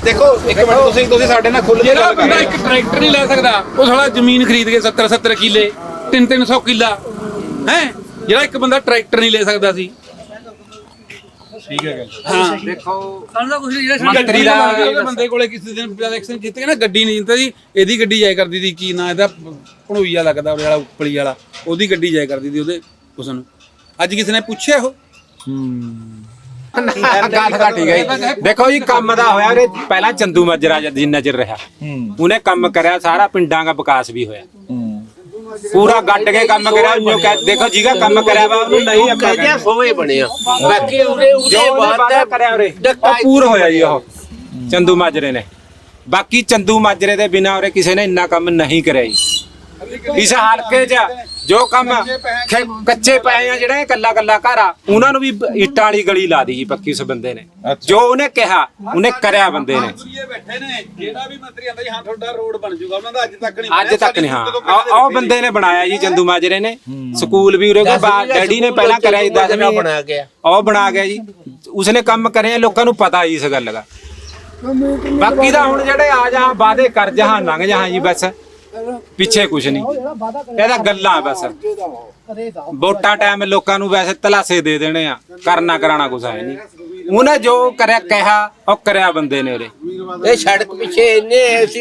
ਦੇਖੋ ਇੱਕ ਮਿੰਟ ਤੁਸੀਂ ਤੁਸੀਂ ਸਾਡੇ ਨਾਲ ਖੁੱਲ੍ਹ ਕੇ ਜਿਹੜਾ ਗੱਲ ਕਰ ਬੰਦਾ ਰਹੇ ਇੱਕ ਟਰੈਕਟਰ ਨਹੀਂ ਲੈ ਸਕਦਾ ਉਹ ਸਾਲਾ ਜ਼ਮੀਨ ਖਰੀਦ ਕੇ 70 70 ਕਿੱਲੇ 3 300 ਕਿੱਲਾ। ਹੈ? ਜਿਹੜਾ ਇੱਕ ਬੰਦਾ ਟਰੈਕਟਰ ਨਹੀਂ ਲੈ ਸਕਦਾ ਸੀ। ਠੀਕ ਹੈ ਗੱਲ। ਹਾਂ ਦੇਖੋ ਸਾਨੂੰ ਤਾਂ ਕੁਝ ਨਹੀਂ ਜਿਹੜਾ ਮੰਤਰੀ ਦਾ ਉਹਦੇ ਬੰਦੇ ਕੋਲੇ ਕਿਸੇ ਦਿਨ ਇਲੈਕਸ਼ਨ ਜਿੱਤ ਕੇ ਨਾ ਗੱਡੀ ਨਹੀਂ ਜਿੱਤਦਾ ਜੀ ਇਹਦੀ ਗੱਡੀ ਜਾਇਆ ਕਰਦੀ ਸੀ ਕੀ ਨਾਂ ਇਹਦਾ ਭਣੋਈਆ ਲੱਗਦਾ ਉਹਦੇ ਵਾਲਾ ਉਪਲੀ ਵਾਲਾ ਉਹਦੀ ਗੱਡੀ ਜਾਇਆ ਕਰਦੀ ਸੀ ਉਹਦੇ ਉਸ ਨੂੰ। ਅੱਜ ਕਿਸੇ ਨੇ ਪੁੱਛਿਆ ਉਹ ਗੱਲ ਤਾਂ ਠੀਕ ਹੈ ਜੀ। ਦੇਖੋ ਜੀ ਕੰਮ ਦਾ ਹੋਇਆ ਉਹਨੇ ਪਹਿਲਾਂ ਚੰਦੂ ਮਾਜਰਾ ਜਿੰਨਾ ਚਿਰ ਰਿਹਾ ਉਹਨੇ ਕੰਮ ਕਰਿਆ ਸਾਰਾ ਪਿੰਡਾਂ ਦਾ ਵਿਕਾਸ ਵੀ ਹੋਇਆ। ਪੂਰਾ ਗੱਡ ਕੇ ਕੰਮ ਕਰਿਆ ਕਹਿ- ਦੇਖੋ ਜੀਗਾ ਕੰਮ ਕਰਿਆ ਵਾ ਉਹਨੂੰ ਨਹੀਂ ਆਪਾਂ ਕਹਿੰਦੇ ਸੋਵੇ ਬਣਿਆ ਬਾਕੀ ਉਹਦੇ ਉਹਨੇ ਵਾਅਦਾ ਕਰਿਆ ਉਰੇ ਉਹ ਪੂਰ ਹੋਇਆ ਜੀ ਉਹ ਚੰਦੂ ਮਾਜਰੇ ਨੇ। ਬਾਕੀ ਚੰਦੂ ਮਾਜਰੇ ਦੇ ਬਿਨਾ ਉਰੇ ਕਿਸੇ ਨੇ ਇੰਨਾ ਕੰਮ ਨਹੀਂ ਕਰਿਆ ਜੀ। ਇਸ ਹਲਕੇ 'ਚ ਜੋ ਕੰਮ ਖੇ- ਕੱਚੇ ਪਏ ਆ ਜਿਹੜੇ ਕੱਲਾ ਕੱਲਾ ਘਰ ਆ ਉਹਨਾਂ ਨੂੰ ਵੀ ਬ- ਇੱਟਾਂ ਵਾਲੀ ਗਲੀ ਲਾ ਦੀ ਜੀ ਪੱਕੀ ਉਸ ਬੰਦੇ ਨੇ। ਜੋ ਉਹਨੇ ਕਿਹਾ ਉਹਨੇ ਕਰਿਆ ਬੰਦੇ ਨੇ। ਇਹ ਬੈਠੇ ਨੇ ਜਿਹੜਾ ਵੀ ਮੰਤਰੀ ਆਂਦਾ ਜੀ ਹਾਂ ਤੁਹਾਡਾ ਰੋਡ ਬਣ ਜਾਊਗਾ ਉਹਨਾਂ ਦਾ ਅੱਜ ਤੱਕ ਨਹੀਂ ਅੱਜ ਤੱਕ ਨਹੀਂ ਹਾਂ। ਆਹ- ਆਹ ਬੰਦੇ ਨੇ ਬਣਾਇਆ ਜੀ ਚੰਦੂ ਮਾਜਰੇ ਨੇ। ਸਕੂਲ ਵੀ ਉਰੇ ਕੋ ਡੈਡੀ ਨੇ ਪਹਿਲਾਂ ਕਰਿਆ ਜੀ 10ਵੀਂ ਬਣਾ ਗਿਆ? ਉਹ ਬਣਾ ਗਿਆ ਜੀ। ਉਸਨੇ ਕੰਮ ਕਰਿਆ ਲੋਕਾਂ ਨੂੰ ਪਤਾ ਜੀ ਇਸ ਗੱਲ ਦਾ। ਬਾਕੀ ਦਾ ਹੁਣ ਜਿਹੜੇ ਆ ਜਾ ਵਾਦੇ ਕਰ ਜਹਾਂ ਲੰਘ ਜਹਾਂ ਜੀ ਬਸ। ਪਿੱਛੇ ਕੁਛ ਨਹੀਂ। ਇਹਦਾ ਗੱਲਾਂ ਬਸ। ਵੋਟਾਂ ਟਾਈਮ ਲੋਕਾਂ ਨੂੰ ਵੈਸੇ ਤਲਾਸੇ ਦੇ ਦੇਣੇ ਆ। ਕਰਨਾ ਕਰਾਣਾ ਕੁਛ ਹੈ ਨਹੀਂ। ਉਹਨੇ ਜੋ ਕਰਿਆ ਕਿਹਾ ਉਹ ਕਰਿਆ ਬੰਦੇ ਨੇ ਉਰੇ। ਇਹ ਸੜਕ ਪਿੱਛੇ ਇੰਨੇ ਐਸੀ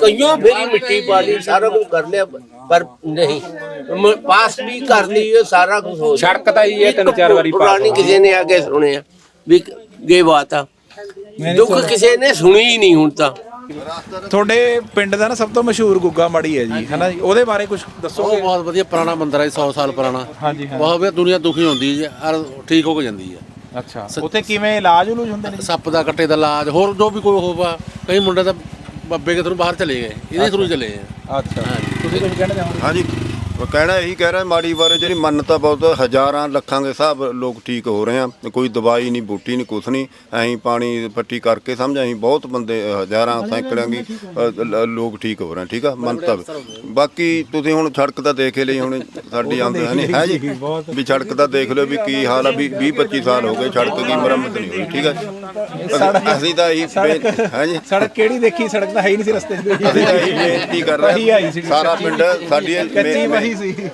ਕਈਆਂ ਫੇਰੀ ਮਿੱਟੀ ਪਾ ਲਈ ਸਾਰਾ ਕੁਝ ਕਰ ਲਿਆ ਪਰ ਨਹੀਂ। ਮ- ਪਾਸ ਵੀ ਕਰ ਲਈ ਇਹ ਸਾਰਾ ਕੁਝ ਹੋ ਗਿਆ। ਸੜਕ ਤਾਂ ਹੀ ਇਹ ਤਿੰਨ ਚਾਰ ਵਾਰੀ ਪਾਸ ਪੁਰਾਣੀ ਕਿਸੇ ਨੇ ਆ ਕੇ ਸੁਣਿਆ ਵੀ ਇਹ ਬਾਤ ਆ। ਦੁੱਖ ਕਿਸੇ ਨੇ ਸੁਣੀ ਹੀ ਨਹੀਂ ਹੁਣ ਤਾਂ। ਤੁਹਾਡੇ ਪਿੰਡ ਦਾ ਨਾ ਸਭ ਤੋਂ ਮਸ਼ਹੂਰ ਗੁੱਗਾ ਮਾੜੀ ਹੈ ਜੀ ਹਨਾ ਜੀ? ਉਹਦੇ ਬਾਰੇ ਕੁਝ ਦੱਸੋਗੇ? ਉਹ ਬਹੁਤ ਵਧੀਆ ਪੁਰਾਣਾ ਮੰਦਿਰ ਹੈ 100 ਸਾਲ ਪੁਰਾਣਾ। ਹਾਂਜੀ ਹਾਂ ਬਹੁਤ ਵਧੀਆ ਦੁਨੀਆ ਦੁਖੀ ਹੁੰਦੀ ਹੈ ਔਰ ਠੀਕ ਹੋ ਕੇ ਜਾਂਦੀ ਹੈ। ਅੱਛਾ ਉੱਥੇ ਕਿਵੇਂ ਇਲਾਜ ਉਲੂਜ ਹੁੰਦੇ ਨੇ ਜੀ? ਸੱਪ ਦਾ ਕੱਟੇ ਦਾ ਇਲਾਜ ਹੋਰ ਜੋ ਵੀ ਕੋਈ ਹੋਵਾ ਕਈ ਮੁੰਡੇ ਤਾਂ ਬੱਬੇ ਕੇ ਥਰੂ ਬਾਹਰ ਚਲੇ ਗਏ ਇਹਦੇ ਥਰੂ ਚਲੇ ਗਏ। ਅੱਛਾ। ਤੁਸੀਂ ਕੁਝ ਕਹਿਣਾ ਚਾਹੋਗੇ ਹਾਂਜੀ। ਉਹ ਕਹਿਣਾ ਇਹੀ ਕਹਿ ਰਿਹਾ ਮਾੜੀ ਬਾਰੇ ਜਿਹੜੀ ਮੰਨਤਾ ਬਹੁਤ ਹਜ਼ਾਰਾਂ ਲੱਖਾਂ ਦੇ ਹਿਸਾਬ ਲੋਕ ਠੀਕ ਹੋ ਰਹੇ ਆ। ਕੋਈ ਦਵਾਈ ਨਹੀਂ ਬੂਟੀ ਨਹੀਂ ਕੁਛ ਨਹੀਂ ਐਂ ਪਾਣੀ ਪੱਟੀ ਕਰਕੇ ਸਮਝ ਅਸੀਂ ਬਹੁਤ ਬੰਦੇ ਹਜ਼ਾਰਾਂ ਸੈਂਕੜਿਆਂ ਦੀ ਅ, ਲ- ਲੋਕ ਠੀਕ ਹੋ ਰਹੇ ਆ, ਠੀਕ ਆ? ਮੰਨਤਾ ਬਾਕੀ ਤੁਸੀਂ ਹੁਣ ਸੜਕ ਤਾਂ ਦੇਖ ਹੀ ਲਈ ਹੁਣ ਸਾਡੀ ਆਉਂਦੇ ਹੈ ਨਹੀਂ ਹੈ ਜੀ। ਵੀ ਸੜਕ ਤਾਂ ਦੇਖ ਲਿਓ ਵੀ ਕੀ ਹਾਲ ਆ ਵੀ 20 25 ਸਾਲ ਹੋ ਗਏ ਸੜਕ ਦੀ ਮੁਰੰਮਤ ਨਹੀਂ ਹੋਈ ਠੀਕ ਆ ਜੀ? ਅਸੀਂ ਤਾਂ ਇਹੀ ਹੈ ਜੀ? ਸੜਕ ਕਿਹੜੀ ਦੇਖੀ? ਸੜਕ ਤਾਂ ਹੈ ਹੀ ਨਹੀਂ ਸੀ ਰਸਤੇ 'ਚ। ਅਸੀਂ ਤਾਂ ਇਹੀ ਬੇਨਤੀ ਕਰ ਰਹੇ ਸੀ। ਹਾਂ ਸਾਰਾ ਪਿੰਡ ਸਾਡੀ ਇਹ ਕੱਚੀ ਮੇ- ਵਹੀ ਸੀ।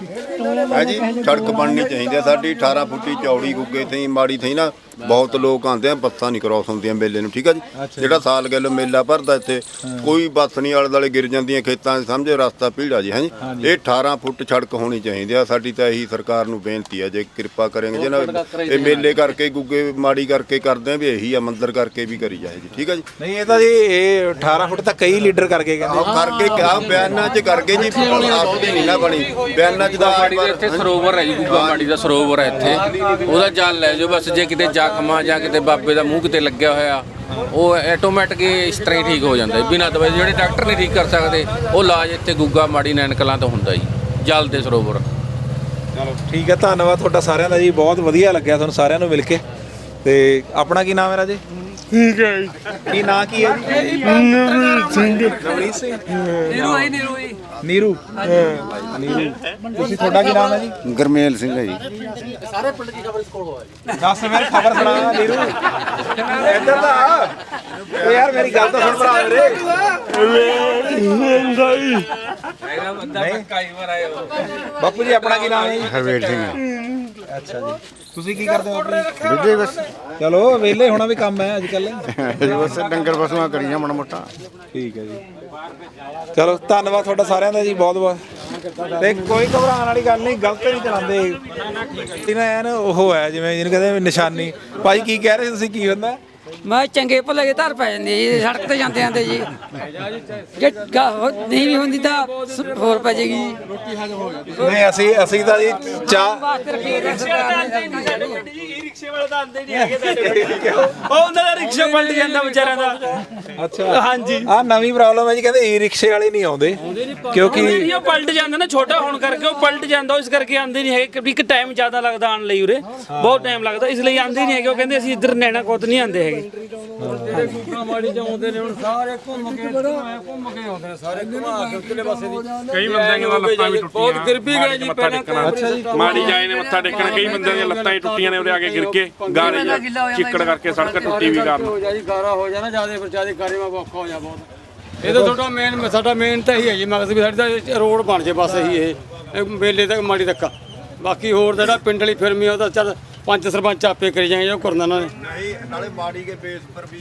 ਹੈ ਜੀ ਸੜਕ ਬਣਨੀ ਚਾਹੀਦੀ ਹੈ ਸਾਡੀ 18 ਫੁੱਟੀ ਚੌੜੀ ਗੁੱਗੇ ਤੇ ਮਾੜੀ ਥਈ ਨਾ। ਬਹੁਤ ਲੋਕ ਆਉਂਦੇ ਆ ਬੱਸਾਂ ਨਹੀਂ ਕ੍ਰਾਸ ਹੁੰਦੀਆਂ ਮੇਲੇ ਨੂੰ ਠੀਕ ਹੈ ਜੀ? ਜਿਹੜਾ ਸਾਲ ਗੱਲ ਮੇਲਾ ਭਰਦਾ ਇੱਥੇ ਕੋਈ ਬੱਸ ਨਹੀਂ ਆਲੇ ਦੁਆਲੇ ਗਿਰ ਜਾਂਦੀਆਂ ਖੇਤਾਂ 'ਚ ਸਮਝੇ? ਰਸਤਾ ਪੀੜਾ ਜੀ ਹੈ ਜੀ? ਇਹ 18 ਫੁੱਟ ਸੜਕ ਹੋਣੀ ਚਾਹੀਦੀ ਆ ਸਾਡੀ ਤਾਂ ਇਹੀ ਸਰਕਾਰ ਨੂੰ ਬੇਨਤੀ ਹੈ ਜੇ ਕਿਰਪਾ ਕਰਨਗੇ ਜੇ ਨਾ ਇਹ ਮੇਲੇ ਕਰਕੇ ਗੁੱਗੇ ਮਾੜੀ ਕਰਕੇ ਕਰਦੇ ਆ ਵੀ ਇਹੀ ਆ ਮੰਦਰ ਕਰਕੇ ਵੀ ਕਰੀ ਜਾਏ ਜੀ ਠੀਕ ਹੈ ਜੀ? ਨਹੀਂ ਇਹ ਤਾਂ ਜੀ ਇਹ 18 ਫੁੱਟ ਤਾਂ ਕਈ ਲੀਡਰ ਕਰਕੇ ਕਹਿੰਦੇ। ਕਰਕੇ ਕਿਆ ਬਿਆਨਾਂ 'ਚ ਕਰਕੇ ਜੀ ਆਪਦੀ ਨਹੀਂ ਨਾ ਬਣੀ। ਬਿਆਨਾਂ 'ਚ ਤਾਂ ਮਾੜੀ ਦੇ ਇੱਥੇ ਸਰੋਵਰ ਹੈ ਜੀ ਗੁੱਗਾ ਮਾੜੀ ਦਾ ਸਰੋਵਰ ਹੈ ਇੱਥੇ। ਉਹਦਾ ਜਲ ਲੈ ਜਾਓ ਬਸ ਜੇ ਕਿਤੇ ਜ਼ਖਮਾਂ ਜਾਂ ਕਿਤੇ ਬਾਬੇ ਦਾ ਮੂੰਹ ਕਿਤੇ ਲੱਗਿਆ ਹੋਇਆ, ਉਹ ਆਟੋਮੈਟਿਕ ਇਸ ਤਰ੍ਹਾਂ ਹੀ ਠੀਕ ਹੋ ਜਾਂਦਾ ਬਿਨਾਂ ਦਵਾਈ ਜਿਹੜੇ ਡਾਕਟਰ ਨਹੀਂ ਠੀਕ ਕਰ ਸਕਦੇ, ਉਹ ਇਲਾਜ ਇੱਥੇ ਗੁੱਗਾ, ਮਾੜੀ ਨੈਣ ਕਲਾਂ ਤੋਂ ਹੁੰਦਾ ਜੀ, ਜਲ ਦੇ ਸਰੋਵਰ। ਚਲੋ, ਠੀਕ ਹੈ ਧੰਨਵਾਦ ਤੁਹਾਡਾ ਸਾਰਿਆਂ ਦਾ ਜੀ, ਬਹੁਤ ਵਧੀਆ ਲੱਗਿਆ ਤੁਹਾਨੂੰ ਸਾਰਿਆਂ ਨੂੰ ਮਿਲ ਕੇ। ਤੇ ਆਪਣਾ ਕੀ ਨਾਮ ਹੈ ਰਾਜੇ? ਠੀਕ ਹੈ ਜੀ। ਕੀ ਨਾਂ ਕੀ ਹੈ ਜੀ? ਨਵਨੀਤ ਸਿੰਘ। ਨਵਨੀਤ ਸਿੰਘ। ਨੀਰੂ ਆਈ ਨੀਰੂ ਆਈ ਨੀਰੂ? ਨੀਰੂ। ਤੁਸੀਂ ਤੁਹਾਡਾ ਕੀ ਨਾਮ ਹੈ ਜੀ? ਗਰਮੇਲ ਸਿੰਘ ਹੈ ਜੀ। ਦੱਸ ਮੇਰੀ ਖਬਰ ਸੁਣਾ ਨੀਰੂ। ਇੱਧਰ ਦਾ ਆ। ਓ ਯਾਰ ਮੇਰੀ ਗੱਲ ਤਾਂ ਸੁਣ ਭਰਾ ਮੇਰੇ। ਬਾਪੂ ਜੀ ਆਪਣਾ ਕੀ ਨਾਮ ਹੈ ਜੀ? ਹਰਵੇਲ ਸਿੰਘ ਅੱਛਾ ਜੀ। ਤੁਸੀਂ ਕੀ ਕਰਦੇ ਹੋ ਆਪਣੀ? ਬਸ। ਚਲੋ ਵਿਹਲੇ ਹੋਣਾ ਵੀ ਕੰਮ ਹੈ ਅੱਜ ਕੱਲ ਬਸ ਡੰਗਰ ਪਸ਼ੂਆਂ ਕਰੀਆਂ ਮਣ ਮੋਟਾ। ਠੀਕ ਹੈ ਜੀ। ਚਲੋ ਧੰਨਵਾਦ ਤੁਹਾਡਾ ਸਾਰਿਆਂ ਦਾ ਜੀ ਬਹੁਤ ਬਹੁਤ। ਤੇ ਕੋਈ ਘਬਰਾਉਣ ਵਾਲੀ ਗੱਲ ਨਹੀਂ ਗਲਤ ਨਹੀਂ ਚਲਾਉਂਦੇ। ਇਹਨਾਂ ਐਨ ਉਹ ਹੈ ਜਿਵੇਂ ਜਿਹਨੂੰ ਕਹਿੰਦੇ ਨਿਸ਼ਾਨੀ। ਭਾਈ ਕੀ ਕਹਿ ਰਹੇ ਤੁਸੀਂ? ਕੀ ਹੁੰਦਾ? ਮੈਂ ਚੰਗੇ ਭਲੇ ਦੇ ਧਰ ਪੈ ਜਾਂਦੀ ਜੀ ਸੜਕ ਤੇ ਜਾਂਦੇ ਆਂਦੇ ਜੀ। ਜੇ ਗਾ- ਉਹ ਨਹੀਂ ਵੀ ਹੁੰਦੀ ਤਾਂ ਸ- ਹੋਰ ਪੈ ਜੇਗੀ ਨਹੀਂ ਅਸੀਂ ਅਸੀਂ ਤਾਂ ਜੀ ਚਾਹ ਵਾਸਤੇ ਰੱਖੀ ਉਹ ਉਹਨਾਂ ਦਾ ਰਿਕਸ਼ਾ ਪਲਟ ਜਾਂਦਾ ਵਿਚਾਰਿਆਂ ਦਾ। ਅੱਛਾ। ਹਾਂਜੀ। ਆ ਨਵੀਂ ਪ੍ਰੋਬਲਮ ਹੈ ਜੀ ਕਹਿੰਦੇ ਈ ਰਿਕਸ਼ੇ ਵਾਲੇ ਨਹੀਂ ਆਉਂਦੇ। ਕਿਉਂਕਿ ਨਹੀਂ ਉਹ ਪਲਟ ਜਾਂਦਾ ਨਾ ਛੋਟਾ ਹੋਣ ਕਰਕੇ ਉਹ ਪਲਟ ਜਾਂਦਾ ਇਸ ਕਰਕੇ ਆਂਦੇ ਨਹੀਂ ਹੈਗੇ ਕਿ ਇੱਕ ਟਾਈਮ ਜ਼ਿਆਦਾ ਲੱਗਦਾ ਆਣ ਲਈ ਉਰੇ। ਬਹੁਤ ਟਾਈਮ ਲੱਗਦਾ ਇਸ ਲਈ ਆਂਦੇ ਨਹੀਂ ਹੈਗੇ ਉਹ ਕਹਿੰਦੇ ਅਸੀਂ ਇੱਧਰ ਨੈਣਾ ਕੋਤ ਨਹੀਂ ਆਂਦੇ ਹੈਗੇ। ਕਈ ਬੰਦਿਆਂ ਦੀਆਂ ਲੱਤਾਂ ਵੀ ਟੁੱਟੀਆਂ ਬਹੁਤ ਗਿਰਬੀ ਗਏ ਜੀ ਪਹਿਲਾਂ ਮਾੜੀ ਜਾਏ ਨੇ ਮੱਥਾ ਟੇਕਣ ਕਈ ਬੰਦਿਆਂ ਦੀਆਂ ਲੱਤਾਂ ਹੀ ਟੁੱਟੀਆਂ ਨੇ ਉਰੇ ਆ ਕੇ ਗਿਰ ਕੇ ਗਾਰੇ ਜਾਂ ਚਿੱਕੜ ਕਰਕੇ ਸੜਕ ਟੁੱਟੀ ਵੀ ਕਾਰਨ ਹੋ ਜਾ ਜੀ ਗਾਰਾ ਹੋ ਜਾਣਾ ਜ਼ਿਆਦਾ ਫਿਰ ਜ਼ਿਆਦਾ ਗਾਰੇ ਮਾ ਔਖਾ ਹੋ ਜਾ ਬਹੁਤ। ਇਹ ਤਾਂ ਤੁਹਾਡਾ ਮੇਨ ਸਾਡਾ ਮੇਨ ਤਾਂ ਇਹੀ ਹੈ ਜੀ ਮਕਸਦ ਵੀ ਸਾਡੀ ਰੋਡ ਬਣ ਜੇ ਬਸ ਇਹੀ ਇਹ। ਇਹ ਮੇਲੇ ਤੱਕ ਮਾੜੀ ਤੱਕ। ਬਾਕੀ ਹੋਰ ਜਿਹੜਾ ਪਿੰਡ ਵਾਲੀ ਫਿਰਮੀ ਉਹ ਤਾਂ ਚੱਲ ਪੰਜ ਸਰਪੰਚ ਆਪੇ ਕਰੀ ਜਾਣਗੇ ਜੋ ਕਰਨਾ ਉਹਨਾਂ ਨੇ। ਨਹੀਂ ਨਾਲੇ ਮਾੜੀ ਕੇ ਬੇਸ ਪਰ ਵੀ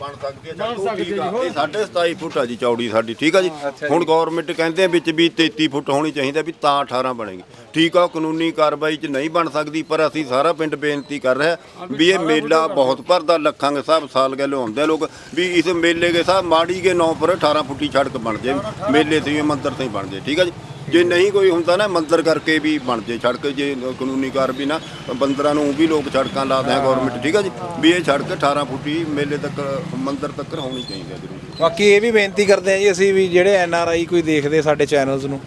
ਬਣ ਸਕਦੀ ਹੈ ਉਹ ਠੀਕ ਆ। ਇਹ ਸਾਢੇ 27 ਫੁੱਟ ਆ ਜੀ ਚੌੜੀ ਸਾਡੀ ਠੀਕ ਆ ਜੀ? ਹੁਣ ਗਵਰਨਮੈਂਟ ਕਹਿੰਦੇ ਆ ਵਿੱਚ ਵੀ 33 ਫੁੱਟ ਹੋਣੀ ਚਾਹੀਦੀ ਵੀ ਤਾਂ 18 ਬਣੇਗੀ। ਠੀਕ ਆ ਕਾਨੂੰਨੀ ਕਾਰਵਾਈ 'ਚ ਨਹੀਂ ਬਣ ਸਕਦੀ ਪਰ ਅਸੀਂ ਸਾਰਾ ਪਿੰਡ ਬੇਨਤੀ ਕਰ ਰਿਹਾ ਵੀ ਇਹ ਮੇਲਾ ਬਹੁਤ ਭਰਦਾ ਲੱਖਾਂ ਦੇ ਹਿਸਾਬ ਸਾਲ ਗੱਲ ਆਉਂਦੇ ਆ ਲੋਕ ਵੀ ਇਸ ਮੇਲੇ ਦੇ ਹਿਸਾਬ ਮਾੜੀ ਕੇ 9 ਪਰ 18 ਫੁੱਟੀ ਸੜਕ ਬਣ ਜੇ ਮੇਲੇ ਤੇ ਹੀ ਮੰਦਰ ਤੇ ਹੀ ਬਣ ਜੇ ਠੀਕ ਆ ਜੀ? ਜੇ ਨਹੀਂ ਕੋਈ ਹੁੰਦਾ ਨਾ ਮੰਦਰ ਕਰਕੇ ਵੀ ਬਣ ਜੇ ਸੜਕ ਜੇ ਕਾਨੂੰਨੀ ਕਾਰ ਵੀ ਨਾ ਬੰਦਰਾਂ ਨੂੰ ਵੀ ਲੋਕ ਸੜਕਾਂ ਲਾਦੇ ਆ ਗਵਰਨਮੈਂਟ ਠੀਕ ਆ ਜੀ? ਵੀ ਇਹ ਸੜਕ 18 ਫੁੱਟੀ ਮੇਲੇ ਤੱਕ ਮੰਦਰ ਤੱਕ ਹੋਣੀ ਚਾਹੀਦੀ ਹੈ ਜ਼ਰੂਰ। ਬਾਕੀ ਇਹ ਵੀ ਬੇਨਤੀ ਕਰਦੇ ਆ ਜੀ ਅਸੀਂ ਵੀ ਜਿਹੜੇ ਐਨ ਆਰ ਆਈ ਕੋਈ ਦੇਖਦੇ ਸਾਡੇ ਚੈਨਲਸ ਨੂੰ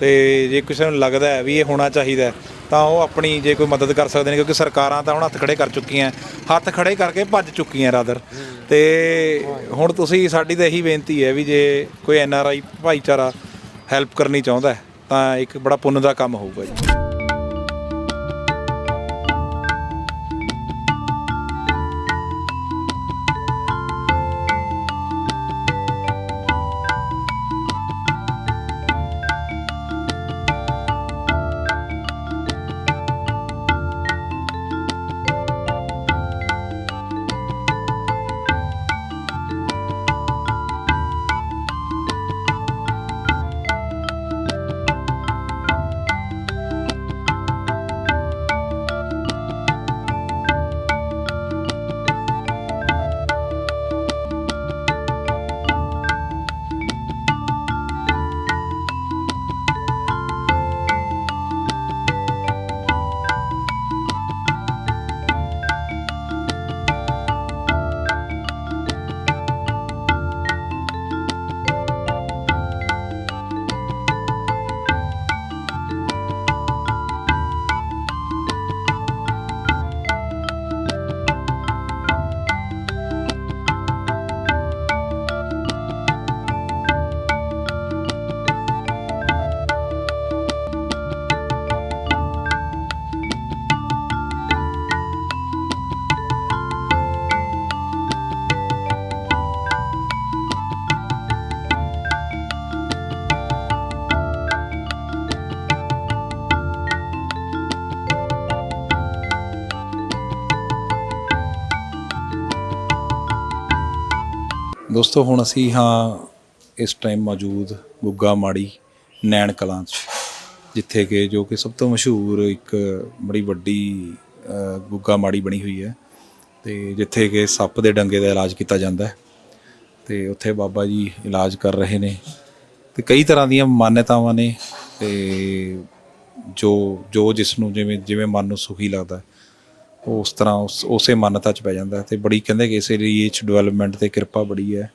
ਤੇ ਜੇ ਕਿਸੇ ਨੂੰ ਲੱਗਦਾ ਹੈ ਵੀ ਇਹ ਹੋਣਾ ਚਾਹੀਦਾ ਤਾਂ ਉਹ ਆਪਣੀ ਜੇ ਕੋਈ ਮਦਦ ਕਰ ਸਕਦੇ ਨੇ ਕਿਉਂਕਿ ਸਰਕਾਰਾਂ ਤਾਂ ਹੁਣ ਹੱਥ ਖੜੇ ਕਰ ਚੁੱਕੀਆਂ ਹੱਥ ਖੜੇ ਕਰਕੇ ਭੱਜ ਚੁੱਕੀਆਂ ਰਾਦਰ ਤੇ ਹੁਣ ਤੁਸੀਂ ਸਾਡੀ ਤਾਂ ਇਹੀ ਬੇਨਤੀ ਹੈ ਵੀ ਜੇ ਕੋਈ ਐਨ ਆਰ ਆਈ ਭਾਈਚਾਰਾ ਹੈਲਪ ਕਰਨੀ ਚਾਹੁੰਦਾ ਹੈ, ਤਾਂ ਇੱਕ ਬੜਾ ਪੁੰਨ ਦਾ ਕੰਮ ਹੋਊਗਾ ਜੀ। ਦੋਸਤੋ ਹੁਣ ਅਸੀਂ ਹਾਂ ਇਸ ਟਾਈਮ ਮੌਜੂਦ ਗੁੱਗਾ ਮਾੜੀ ਨੈਣ ਕਲਾਂ 'ਚ, ਜਿੱਥੇ ਕਿ ਜੋ ਕਿ ਸਭ ਤੋਂ ਮਸ਼ਹੂਰ ਇੱਕ ਬੜੀ ਵੱਡੀ ਗੁੱਗਾ ਮਾੜੀ ਬਣੀ ਹੋਈ ਹੈ ਤੇ ਜਿੱਥੇ ਕਿ ਸੱਪ ਦੇ ਡੰਗੇ ਦਾ ਇਲਾਜ ਕੀਤਾ ਜਾਂਦਾ ਹੈ ਤੇ ਉੱਥੇ ਬਾਬਾ ਜੀ ਇਲਾਜ ਕਰ ਰਹੇ ਨੇ ਤੇ ਕਈ ਤਰ੍ਹਾਂ ਦੀਆਂ ਮਾਨਤਾਵਾਂ ਨੇ ਤੇ ਜੋ ਜੋ ਜਿਸ ਨੂੰ ਜਿਵੇਂ ਜਿਵੇਂ ਮਨ ਨੂੰ ਸੁਖੀ ਲੱਗਦਾ ਉਹ ਉਸ ਤਰ੍ਹਾਂ ਉਸ, ਉਸੇ ਮਾਨਤਾ ਚ ਪੈ ਜਾਂਦਾ ਹੈ ਤੇ ਬੜੀ ਕਹਿੰਦੇ ਕਿ ਇਸੇ ਲਈ ਇਹ ਚ ਡਿਵੈਲਪਮੈਂਟ ਤੇ ਕਿਰਪਾ ਬੜੀ ਹੈ।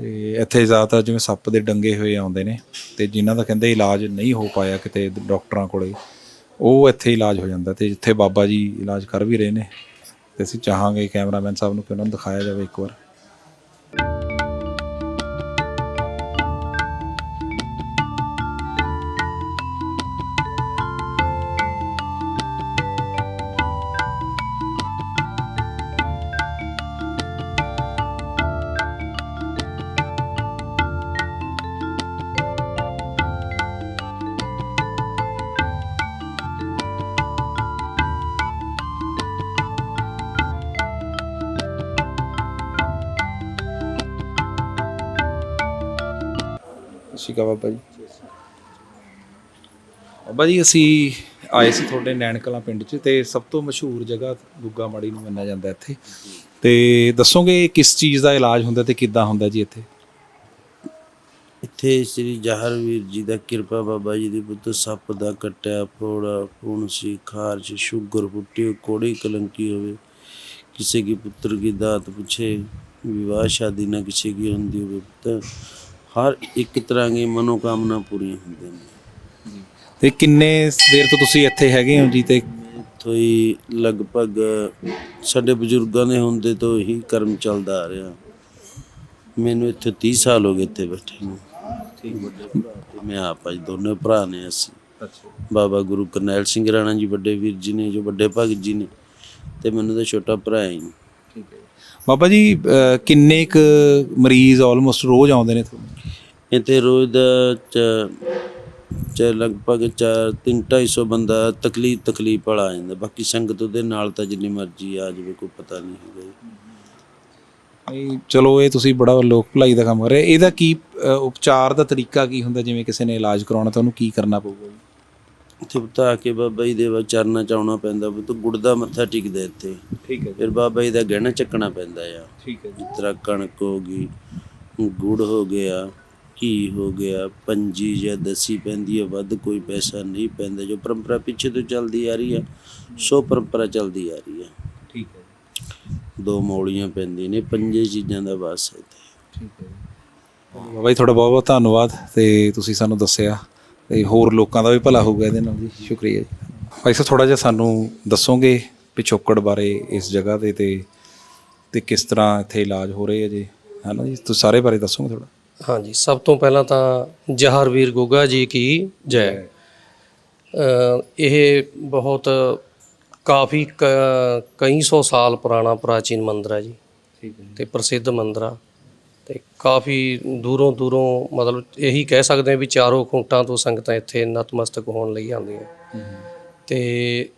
ਤੇ ਇੱਥੇ ਜ਼ਿਆਦਾਤਰ ਜਿਵੇਂ ਸੱਪ ਦੇ ਡੰਗੇ ਹੋਏ ਆਉਂਦੇ ਨੇ ਤੇ ਜਿਨ੍ਹਾਂ ਦਾ ਕਹਿੰਦੇ ਇਲਾਜ ਨਹੀਂ ਹੋ ਪਾਇਆ ਕਿਤੇ ਡਾਕਟਰਾਂ ਕੋਲੇ, ਉਹ ਇੱਥੇ ਇਲਾਜ ਹੋ ਜਾਂਦਾ ਤੇ ਜਿੱਥੇ ਬਾਬਾ ਜੀ ਇਲਾਜ ਕਰ ਵੀ ਰਹੇ ਨੇ। ਤੇ ਅਸੀਂ ਚਾਹਾਂਗੇ ਕੈਮਰਾਮੈਨ ਸਾਹਿਬ ਨੂੰ ਕਿ ਉਹਨਾਂ ਨੂੰ ਦਿਖਾਇਆ ਜਾਵੇ ਇੱਕ ਵਾਰ। ਸ਼ਿਕਾ ਬਾਬਾ ਜੀ। ਬਾਬਾ ਜੀ, ਅਸੀਂ ਆਏ ਸੀ ਤੁਹਾਡੇ ਨੈਣਕਲਾ ਪਿੰਡ 'ਚ ਤੇ ਸਭ ਤੋਂ ਮਸ਼ਹੂਰ ਜਗ੍ਹਾ ਗੁੱਗਾ ਮਾੜੀ ਨੂੰ ਮੰਨਿਆ ਜਾਂਦਾ ਇੱਥੇ। ਤੇ ਦੱਸੋਗੇ ਕਿਸ ਚੀਜ਼ ਦਾ ਇਲਾਜ ਹੁੰਦਾ ਤੇ ਕਿੱਦਾਂ ਹੁੰਦਾ ਜੀ ਇੱਥੇ? ਇੱਥੇ ਸ੍ਰੀ ਜਹਰਵੀਰ ਜੀ ਦਾ ਕਿਰਪਾ ਬਾਬਾ ਜੀ ਦੀ ਪੁੱਤ ਸੱਪ ਦਾ ਕੱਟਿਆ, ਫੋੜਾ ਫੁੰਸੀ ਖਾਰਸ਼, ਸ਼ੂਗਰ ਫੁੱਟੀ ਕੋੜੀ, ਕਲੰਕੀ ਹੋਵੇ, ਕਿਸੇ ਕੀ ਪੁੱਤਰ ਕੀ ਦਾਤ ਪੁੱਛੇ ਵਿਵਾਹ ਸ਼ਾਦੀ ਨਾ ਕਿਸੇ ਕੀ ਹੁੰਦੀ ਹੋਵੇ, ਪੁੱਤ। ਹਰ ਇੱਕ ਤਰ੍ਹਾਂ ਦੀ ਮਨੋਕਾਮਨਾ ਪੂਰੀਆਂ ਹੁੰਦੀਆਂ ਨੇ। ਤੇ ਕਿੰਨੇ ਦੇਰ ਤੋਂ ਤੁਸੀਂ ਇੱਥੇ ਹੈਗੇ ਹੋ ਜੀ ਤੇ ਹੀ ਲਗਭਗ ਸਾਡੇ ਬਜ਼ੁਰਗਾਂ ਦੇ ਹੁੰਦੇ ਤੋਂ ਹੀ ਕਰਮ ਚੱਲਦਾ ਆ ਰਿਹਾ। ਮੈਨੂੰ ਇੱਥੇ 30 ਸਾਲ ਹੋ ਗਏ ਇੱਥੇ ਬੈਠੇ ਨੂੰ। ਵੱਡੇ ਭਰਾ ਤੇ ਮੈਂ ਆਪ ਅੱਜ ਦੋਨੇ ਭਰਾ ਨੇ ਅਸੀਂ। ਬਾਬਾ ਗੁਰੂ ਕਰਨੈਲ ਸਿੰਘ ਰਾਣਾ ਜੀ ਵੱਡੇ ਵੀਰ ਜੀ ਨੇ ਜੋ ਵੱਡੇ ਭਗਤ ਜੀ ਨੇ। ਤੇ ਮੈਨੂੰ ਤਾਂ ਛੋਟਾ ਭਰਾ ਹੀ ਬਾਬਾ ਜੀ ਅਹ, ਕਿੰਨੇ ਕੁ ਮਰੀਜ਼ ਆਲਮੋਸਟ ਰੋਜ਼ ਆਉਂਦੇ ਨੇ ਤੁਹਾਨੂੰ ਇੱਥੇ ਰੋਜ਼ ਦਾ ਚ ਚ ਲਗਭਗ 4 3 250 ਬੰਦਾ ਤਕਲੀਫ ਤਕਲੀਫ ਵਾਲਾ ਆ ਜਾਂਦਾ। ਬਾਕੀ ਸੰਗਤ ਉਹਦੇ ਨਾਲ ਤਾਂ ਜਿੰਨੀ ਮਰਜ਼ੀ ਆ ਜਾਵੇ ਕੋਈ ਪਤਾ ਨਹੀਂ ਹੈਗਾ ਜੀ। ਇਹ ਚਲੋ ਇਹ ਤੁਸੀਂ ਬੜਾ ਲੋਕ ਭਲਾਈ ਦਾ ਕੰਮ ਕਰ ਰਹੇ ਇਹਦਾ ਕੀ ਅਹ, ਉਪਚਾਰ ਦਾ ਤਰੀਕਾ ਕੀ ਹੁੰਦਾ? ਜਿਵੇਂ ਕਿਸੇ ਨੇ ਇਲਾਜ ਕਰਾਉਣਾ ਤਾਂ ਉਹਨੂੰ ਕੀ ਕਰਨਾ ਪਊਗਾ ਜੀ? ਇੱਥੇ ਬਤਾ ਕੇ ਬਾਬਾ ਜੀ ਦੇ ਵਾ ਚਰਨਾਂ ਚ ਆਉਣਾ ਪੈਂਦਾ ਵੀ ਤੂੰ ਗੁੜ ਦਾ ਮੱਥਾ ਟਿਕਦਾ ਇੱਥੇ। ਠੀਕ ਹੈ ਫਿਰ ਬਾਬਾ ਜੀ ਦਾ ਗਹਿਣਾ ਚੱਕਣਾ ਪੈਂਦਾ ਆ। ਠੀਕ ਹੈ ਜਿਸ ਤਰ੍ਹਾਂ ਕਣਕ ਹੋ ਗਈ ਗੁੜ ਹੋ ਗਿਆ ਘੀ ਹੋ ਗਿਆ ਪੰਜੀ ਜਾਂ ਦਸੀ ਪੈਂਦੀ ਹੈ ਵੱਧ ਕੋਈ ਪੈਸਾ ਨਹੀਂ ਪੈਂਦਾ। ਜੋ ਪਰੰਪਰਾ ਪਿੱਛੇ ਤੋਂ ਚੱਲਦੀ ਆ ਰਹੀ ਹੈ ਸੋ ਪਰੰਪਰਾ ਚੱਲਦੀ ਆ ਰਹੀ ਹੈ ਠੀਕ ਹੈ ਦੋ ਮੌਲੀਆਂ ਪੈਂਦੀਆਂ ਨੇ ਪੰਜੇ ਚੀਜ਼ਾਂ ਦਾ ਵਾਸ ਹੈ ਇੱਥੇ। ਠੀਕ ਹੈ ਬਾਬਾ ਜੀ ਤੁਹਾਡਾ ਬਹੁਤ ਬਹੁਤ ਧੰਨਵਾਦ ਤੇ ਤੁਸੀਂ ਸਾਨੂੰ ਦੱਸਿਆ। ਤੇ ਹੋਰ ਲੋਕਾਂ ਦਾ ਵੀ ਭਲਾ ਹੋਊਗਾ ਇਹਦੇ ਨਾਲ ਜੀ ਸ਼ੁਕਰੀਆ ਜੀ। ਭਾਈ ਸਾਹਿਬ ਥੋੜਾ ਜਿਹਾ ਸਾਨੂੰ ਦੱਸੋਗੇ ਪਿਛੋਕੜ ਬਾਰੇ ਇਸ ਜਗ੍ਹਾ ਤੇ ਤੇ ਤੇ ਕਿਸ ਤਰ੍ਹਾਂ ਇੱਥੇ ਇਲਾਜ ਹੋ ਰਹੇ ਹੈ ਜੀ? ਹੈ ਨਾ ਜੀ? ਤੁਸੀਂ ਸਾਰੇ ਬਾਰੇ ਦੱਸੋਗੇ ਥੋੜਾ ਹਾਂਜੀ ਸਭ ਤੋਂ ਪਹਿਲਾਂ ਤਾਂ ਜਹਾਰਵੀਰ ਗੋਗਾ ਜੀ ਕੀ ਜੈ। ਇਹ ਬਹੁਤ ਕਾਫੀ ਕਈ ਸੌ ਸਾਲ ਪੁਰਾਣਾ ਪ੍ਰਾਚੀਨ ਮੰਦਿਰ ਹੈ ਜੀ ਠੀਕ ਹੈ ਤੇ ਪ੍ਰਸਿੱਧ ਮੰਦਿਰ ਆ। ਤੇ ਕਾਫੀ ਦੂਰੋਂ ਦੂਰੋਂ ਮਤਲਬ ਇਹੀ ਕਹਿ ਸਕਦੇ ਹਾਂ ਵੀ ਚਾਰੋਂ ਖੂੰਟਾਂ ਤੋਂ ਸੰਗਤਾਂ ਇੱਥੇ ਨਤਮਸਤਕ ਹੋਣ ਲਈ ਆਉਂਦੀਆਂ। ਤੇ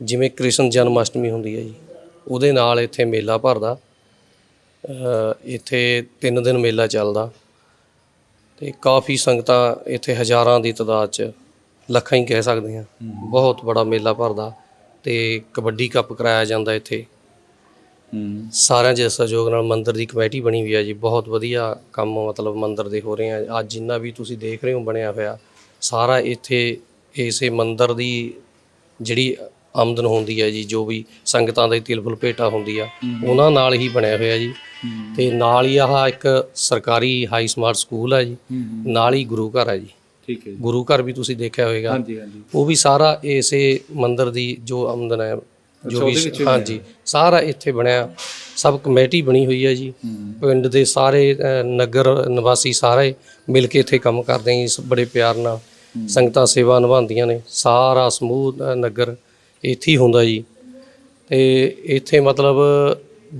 ਜਿਵੇਂ ਕ੍ਰਿਸ਼ਨ ਜਨਮ ਅਸ਼ਟਮੀ ਹੁੰਦੀ ਹੈ ਜੀ ਉਹਦੇ ਨਾਲ ਇੱਥੇ ਮੇਲਾ ਭਰਦਾ। ਇੱਥੇ 3 ਦਿਨ ਮੇਲਾ ਚੱਲਦਾ। ਤੇ ਕਾਫੀ ਸੰਗਤਾਂ ਇੱਥੇ ਹਜ਼ਾਰਾਂ ਦੀ ਤਾਦਾਦ 'ਚ ਲੱਖਾਂ ਹੀ ਕਹਿ ਸਕਦੇ ਹਾਂ। ਬਹੁਤ ਬੜਾ ਮੇਲਾ ਭਰਦਾ ਤੇ ਕਬੱਡੀ ਕੱਪ ਕਰਾਇਆ ਜਾਂਦਾ ਇੱਥੇ। ਸਾਰਿਆਂ ਦੇ ਸਹਿਯੋਗ ਨਾਲ ਮੰਦਿਰ ਦੀ ਕਮੇਟੀ ਬਣੀ ਹੋਈ ਹੈ ਜੀ ਬਹੁਤ ਵਧੀਆ ਕੰਮ ਮਤਲਬ ਮੰਦਿਰ ਦੇ ਹੋ ਰਹੇ ਆ। ਅੱਜ ਜਿੰਨਾ ਵੀ ਤੁਸੀਂ ਦੇਖ ਰਹੇ ਹੋ ਬਣਿਆ ਹੋਇਆ ਸਾਰਾ ਇੱਥੇ ਇਸੇ ਮੰਦਿਰ ਦੀ ਜਿਹੜੀ ਆਮਦਨ ਹੁੰਦੀ ਹੈ ਜੀ ਜੋ ਵੀ ਸੰਗਤਾਂ ਦੇ ਤਿਲਫੁਲ ਭੇਟਾ ਹੁੰਦੀ ਆ ਉਹਨਾਂ ਨਾਲ ਹੀ ਬਣਿਆ ਹੋਇਆ ਜੀ। ਤੇ ਨਾਲ ਹੀ ਆਹ ਇੱਕ ਸਰਕਾਰੀ ਹਾਈ ਸਮਾਰਟ ਸਕੂਲ ਹੈ ਜੀ ਨਾਲ ਹੀ ਗੁਰੂ ਘਰ ਹੈ ਜੀ। ਠੀਕ ਹੈ ਜੀ। ਗੁਰੂ ਘਰ ਵੀ ਤੁਸੀਂ ਦੇਖਿਆ ਹੋਵੇਗਾ। ਹਾਂਜੀ ਹਾਂਜੀ। ਉਹ ਵੀ ਸਾਰਾ ਇਸੇ ਮੰਦਿਰ ਦੀ ਜੋ ਆਮਦਨ ਹੈ ਜੋ ਵੀ ਹਾਂਜੀ ਸਾਰਾ ਇੱਥੇ ਬਣਿਆ। ਸਭ ਕਮੇਟੀ ਬਣੀ ਹੋਈ ਹੈ ਜੀ। ਪਿੰਡ ਦੇ ਸਾਰੇ ਨਗਰ ਨਿਵਾਸੀ ਸਾਰੇ ਮਿਲ ਕੇ ਇੱਥੇ ਕੰਮ ਕਰਦੇ ਆ ਬੜੇ ਪਿਆਰ ਨਾਲ। ਸੰਗਤਾਂ ਸੇਵਾ ਨਿਭਾਉਂਦੀਆਂ ਨੇ। ਸਾਰਾ ਸਮੂਹ ਨਗਰ ਇੱਥੇ ਹੀ ਹੁੰਦਾ ਜੀ। ਤੇ ਇੱਥੇ ਮਤਲਬ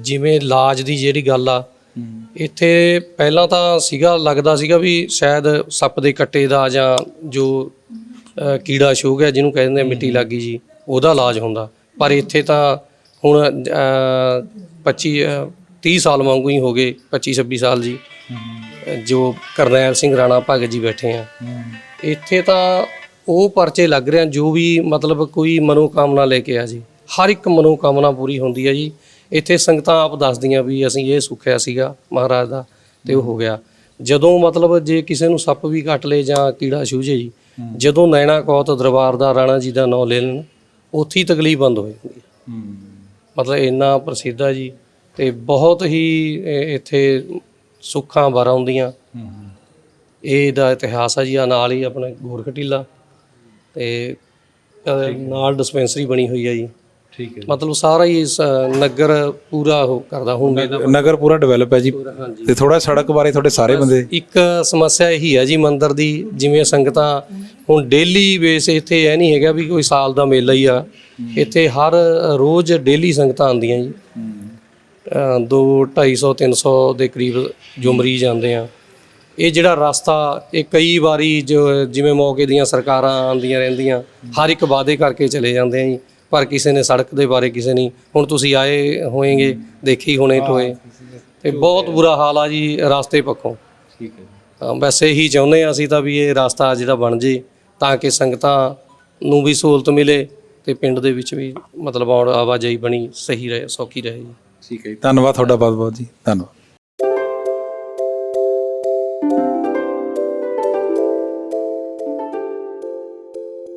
ਜਿਵੇਂ ਲਾਜ ਦੀ ਜਿਹੜੀ ਗੱਲ ਆ ਇੱਥੇ ਪਹਿਲਾਂ ਤਾਂ ਸੀਗਾ ਲੱਗਦਾ ਸੀਗਾ ਵੀ ਸ਼ਾਇਦ ਸੱਪ ਦੇ ਕੱਟੇ ਦਾ ਜਾਂ ਜੋ ਕੀੜਾ ਛੂ ਗਿਆ ਜਿਹਨੂੰ ਕਹਿੰਦੇ ਮਿੱਟੀ ਲੱਗੀ ਜੀ ਉਹਦਾ ਇਲਾਜ ਹੁੰਦਾ। ਪਰ ਇੱਥੇ ਤਾਂ ਹੁਣ ਅ, 25 30 ਸਾਲ ਵਾਂਗੂ ਹੀ ਹੋ ਗਏ 25 26 ਸਾਲ ਜੀ। ਜੋ ਕਰਨੈਲ ਸਿੰਘ ਰਾਣਾ ਭਗਤ ਜੀ ਬੈਠੇ ਆ। ਇੱਥੇ ਤਾਂ ਉਹ ਪਰਚੇ ਲੱਗ ਰਹੇ ਆ ਜੋ ਵੀ ਮਤਲਬ ਕੋਈ ਮਨੋਕਾਮਨਾ ਲੈ ਕੇ ਆ ਜੀ। ਹਰ ਇੱਕ ਮਨੋਕਾਮਨਾ ਪੂਰੀ ਹੁੰਦੀ ਹੈ ਜੀ। ਇੱਥੇ ਸੰਗਤਾਂ ਆਪ ਦੱਸਦੀਆਂ ਵੀ ਅਸੀਂ ਇਹ ਸੁੱਖਿਆ ਸੀਗਾ ਮਹਾਰਾਜ ਦਾ ਤੇ ਉਹ ਹੋ ਗਿਆ। ਜਦੋਂ ਮਤਲਬ ਜੇ ਕਿਸੇ ਨੂੰ ਸੱਪ ਵੀ ਕੱਟ ਲੇ ਜਾਂ ਕੀੜਾ ਛੂਝੇ ਜੀ ਜਦੋਂ ਨੈਣਾ ਕੌਤ ਦਰਬਾਰ ਦਾ ਰਾਣਾ ਜੀ ਦਾ ਨਾਮ ਲੈ ਲੈਣ ਉੱਥੇ ਹੀ ਤਕਲੀਫ ਬੰਦ ਹੋ ਜਾਂਦੀ ਹੈ। ਮਤਲਬ ਇੰਨਾ ਪ੍ਰਸਿੱਧ ਆ ਜੀ ਤੇ ਬਹੁਤ ਹੀ ਇਹ ਇੱਥੇ ਸੁੱਖਾਂ ਵਰ ਆਉਂਦੀਆਂ ਇਹ ਦਾ ਇਤਿਹਾਸ ਆ ਜੀ ਆ ਨਾਲ ਹੀ ਆਪਣਾ ਗੋਰਖ ਟੀਲਾ ਤੇ ਨਾਲ ਡਿਸਪੈਂਸਰੀ ਬਣੀ ਹੋਈ ਹੈ ਜੀ। ਠੀਕ ਹੈ ਮਤਲਬ ਸਾਰਾ ਹੀ ਇਸ, ਅ, ਨਗਰ ਪੂਰਾ ਉਹ ਕਰਦਾ ਹੁਣ ਨਗਰ ਪੂਰਾ ਡਿਵੈਲਪ ਹੈ ਜੀ। ਤੇ ਥੋੜਾ ਸੜਕ ਬਾਰੇ ਤੁਹਾਡੇ ਸਾਰੇ ਬੰਦੇ ਇੱਕ ਸਮੱਸਿਆ ਇਹੀ ਹੈ ਜੀ ਮੰਦਿਰ ਦੀ ਜਿਵੇਂ ਸੰਗਤਾਂ ਹੁਣ ਡੇਲੀ ਬੇਸ ਇੱਥੇ ਐ ਨਹੀਂ ਹੈਗਾ ਵੀ ਕੋਈ ਸਾਲ ਦਾ ਮੇਲਾ ਹੀ ਆ। ਇੱਥੇ ਹਰ ਰੋਜ਼ ਡੇਲੀ ਸੰਗਤਾਂ ਆਉਂਦੀਆਂ ਜੀ। ਅ, ਦੋ 250 300 ਦੇ ਕਰੀਬ ਜੋ ਮਰੀਜ਼ ਆਉਂਦੇ ਆ। ਇਹ ਜਿਹੜਾ ਰਸਤਾ ਇਹ ਕਈ ਵਾਰੀ ਜੋ ਜਿਵੇਂ ਮੌਕੇ ਦੀਆਂ ਸਰਕਾਰਾਂ ਆਉਂਦੀਆਂ ਰਹਿੰਦੀਆਂ ਹਰ ਇੱਕ ਵਾਅਦੇ ਕਰਕੇ ਚਲੇ ਜਾਂਦੇ ਆ ਜੀ। ਪਰ ਕਿਸੇ ਨੇ ਸੜਕ ਦੇ ਬਾਰੇ ਕਿਸੇ ਨਹੀਂ ਹੁਣ ਤੁਸੀਂ ਆਏ ਹੋਏਗੇ ਦੇਖੀ ਹੋਣੇ ਟੋਏ। ਤੇ ਬਹੁਤ ਬੁਰਾ ਹਾਲ ਆ ਜੀ ਰਸਤੇ ਪੱਖੋਂ। ਠੀਕ ਹੈ ਤਾਂ ਬਸ ਇਹੀ ਚਾਹੁੰਦੇ ਆ ਅਸੀਂ ਤਾਂ ਵੀ ਇਹ ਰਸਤਾ ਜਿਹੜਾ ਬਣ ਜੇ ਤਾਂ ਕਿ ਸੰਗਤਾਂ ਨੂੰ ਵੀ ਸਹੂਲਤ ਮਿਲੇ ਤੇ ਪਿੰਡ ਦੇ ਵਿੱਚ ਵੀ ਮਤਲਬ ਆਵਾਜਾਈ ਬਣੀ ਸਹੀ ਰਹੇ ਸੌਖੀ ਰਹੇ। ਜੀ ਠੀਕ ਹੈ ਜੀ। ਧੰਨਵਾਦ ਤੁਹਾਡਾ ਬਹੁਤ ਬਹੁਤ ਜੀ। ਧੰਨਵਾਦ।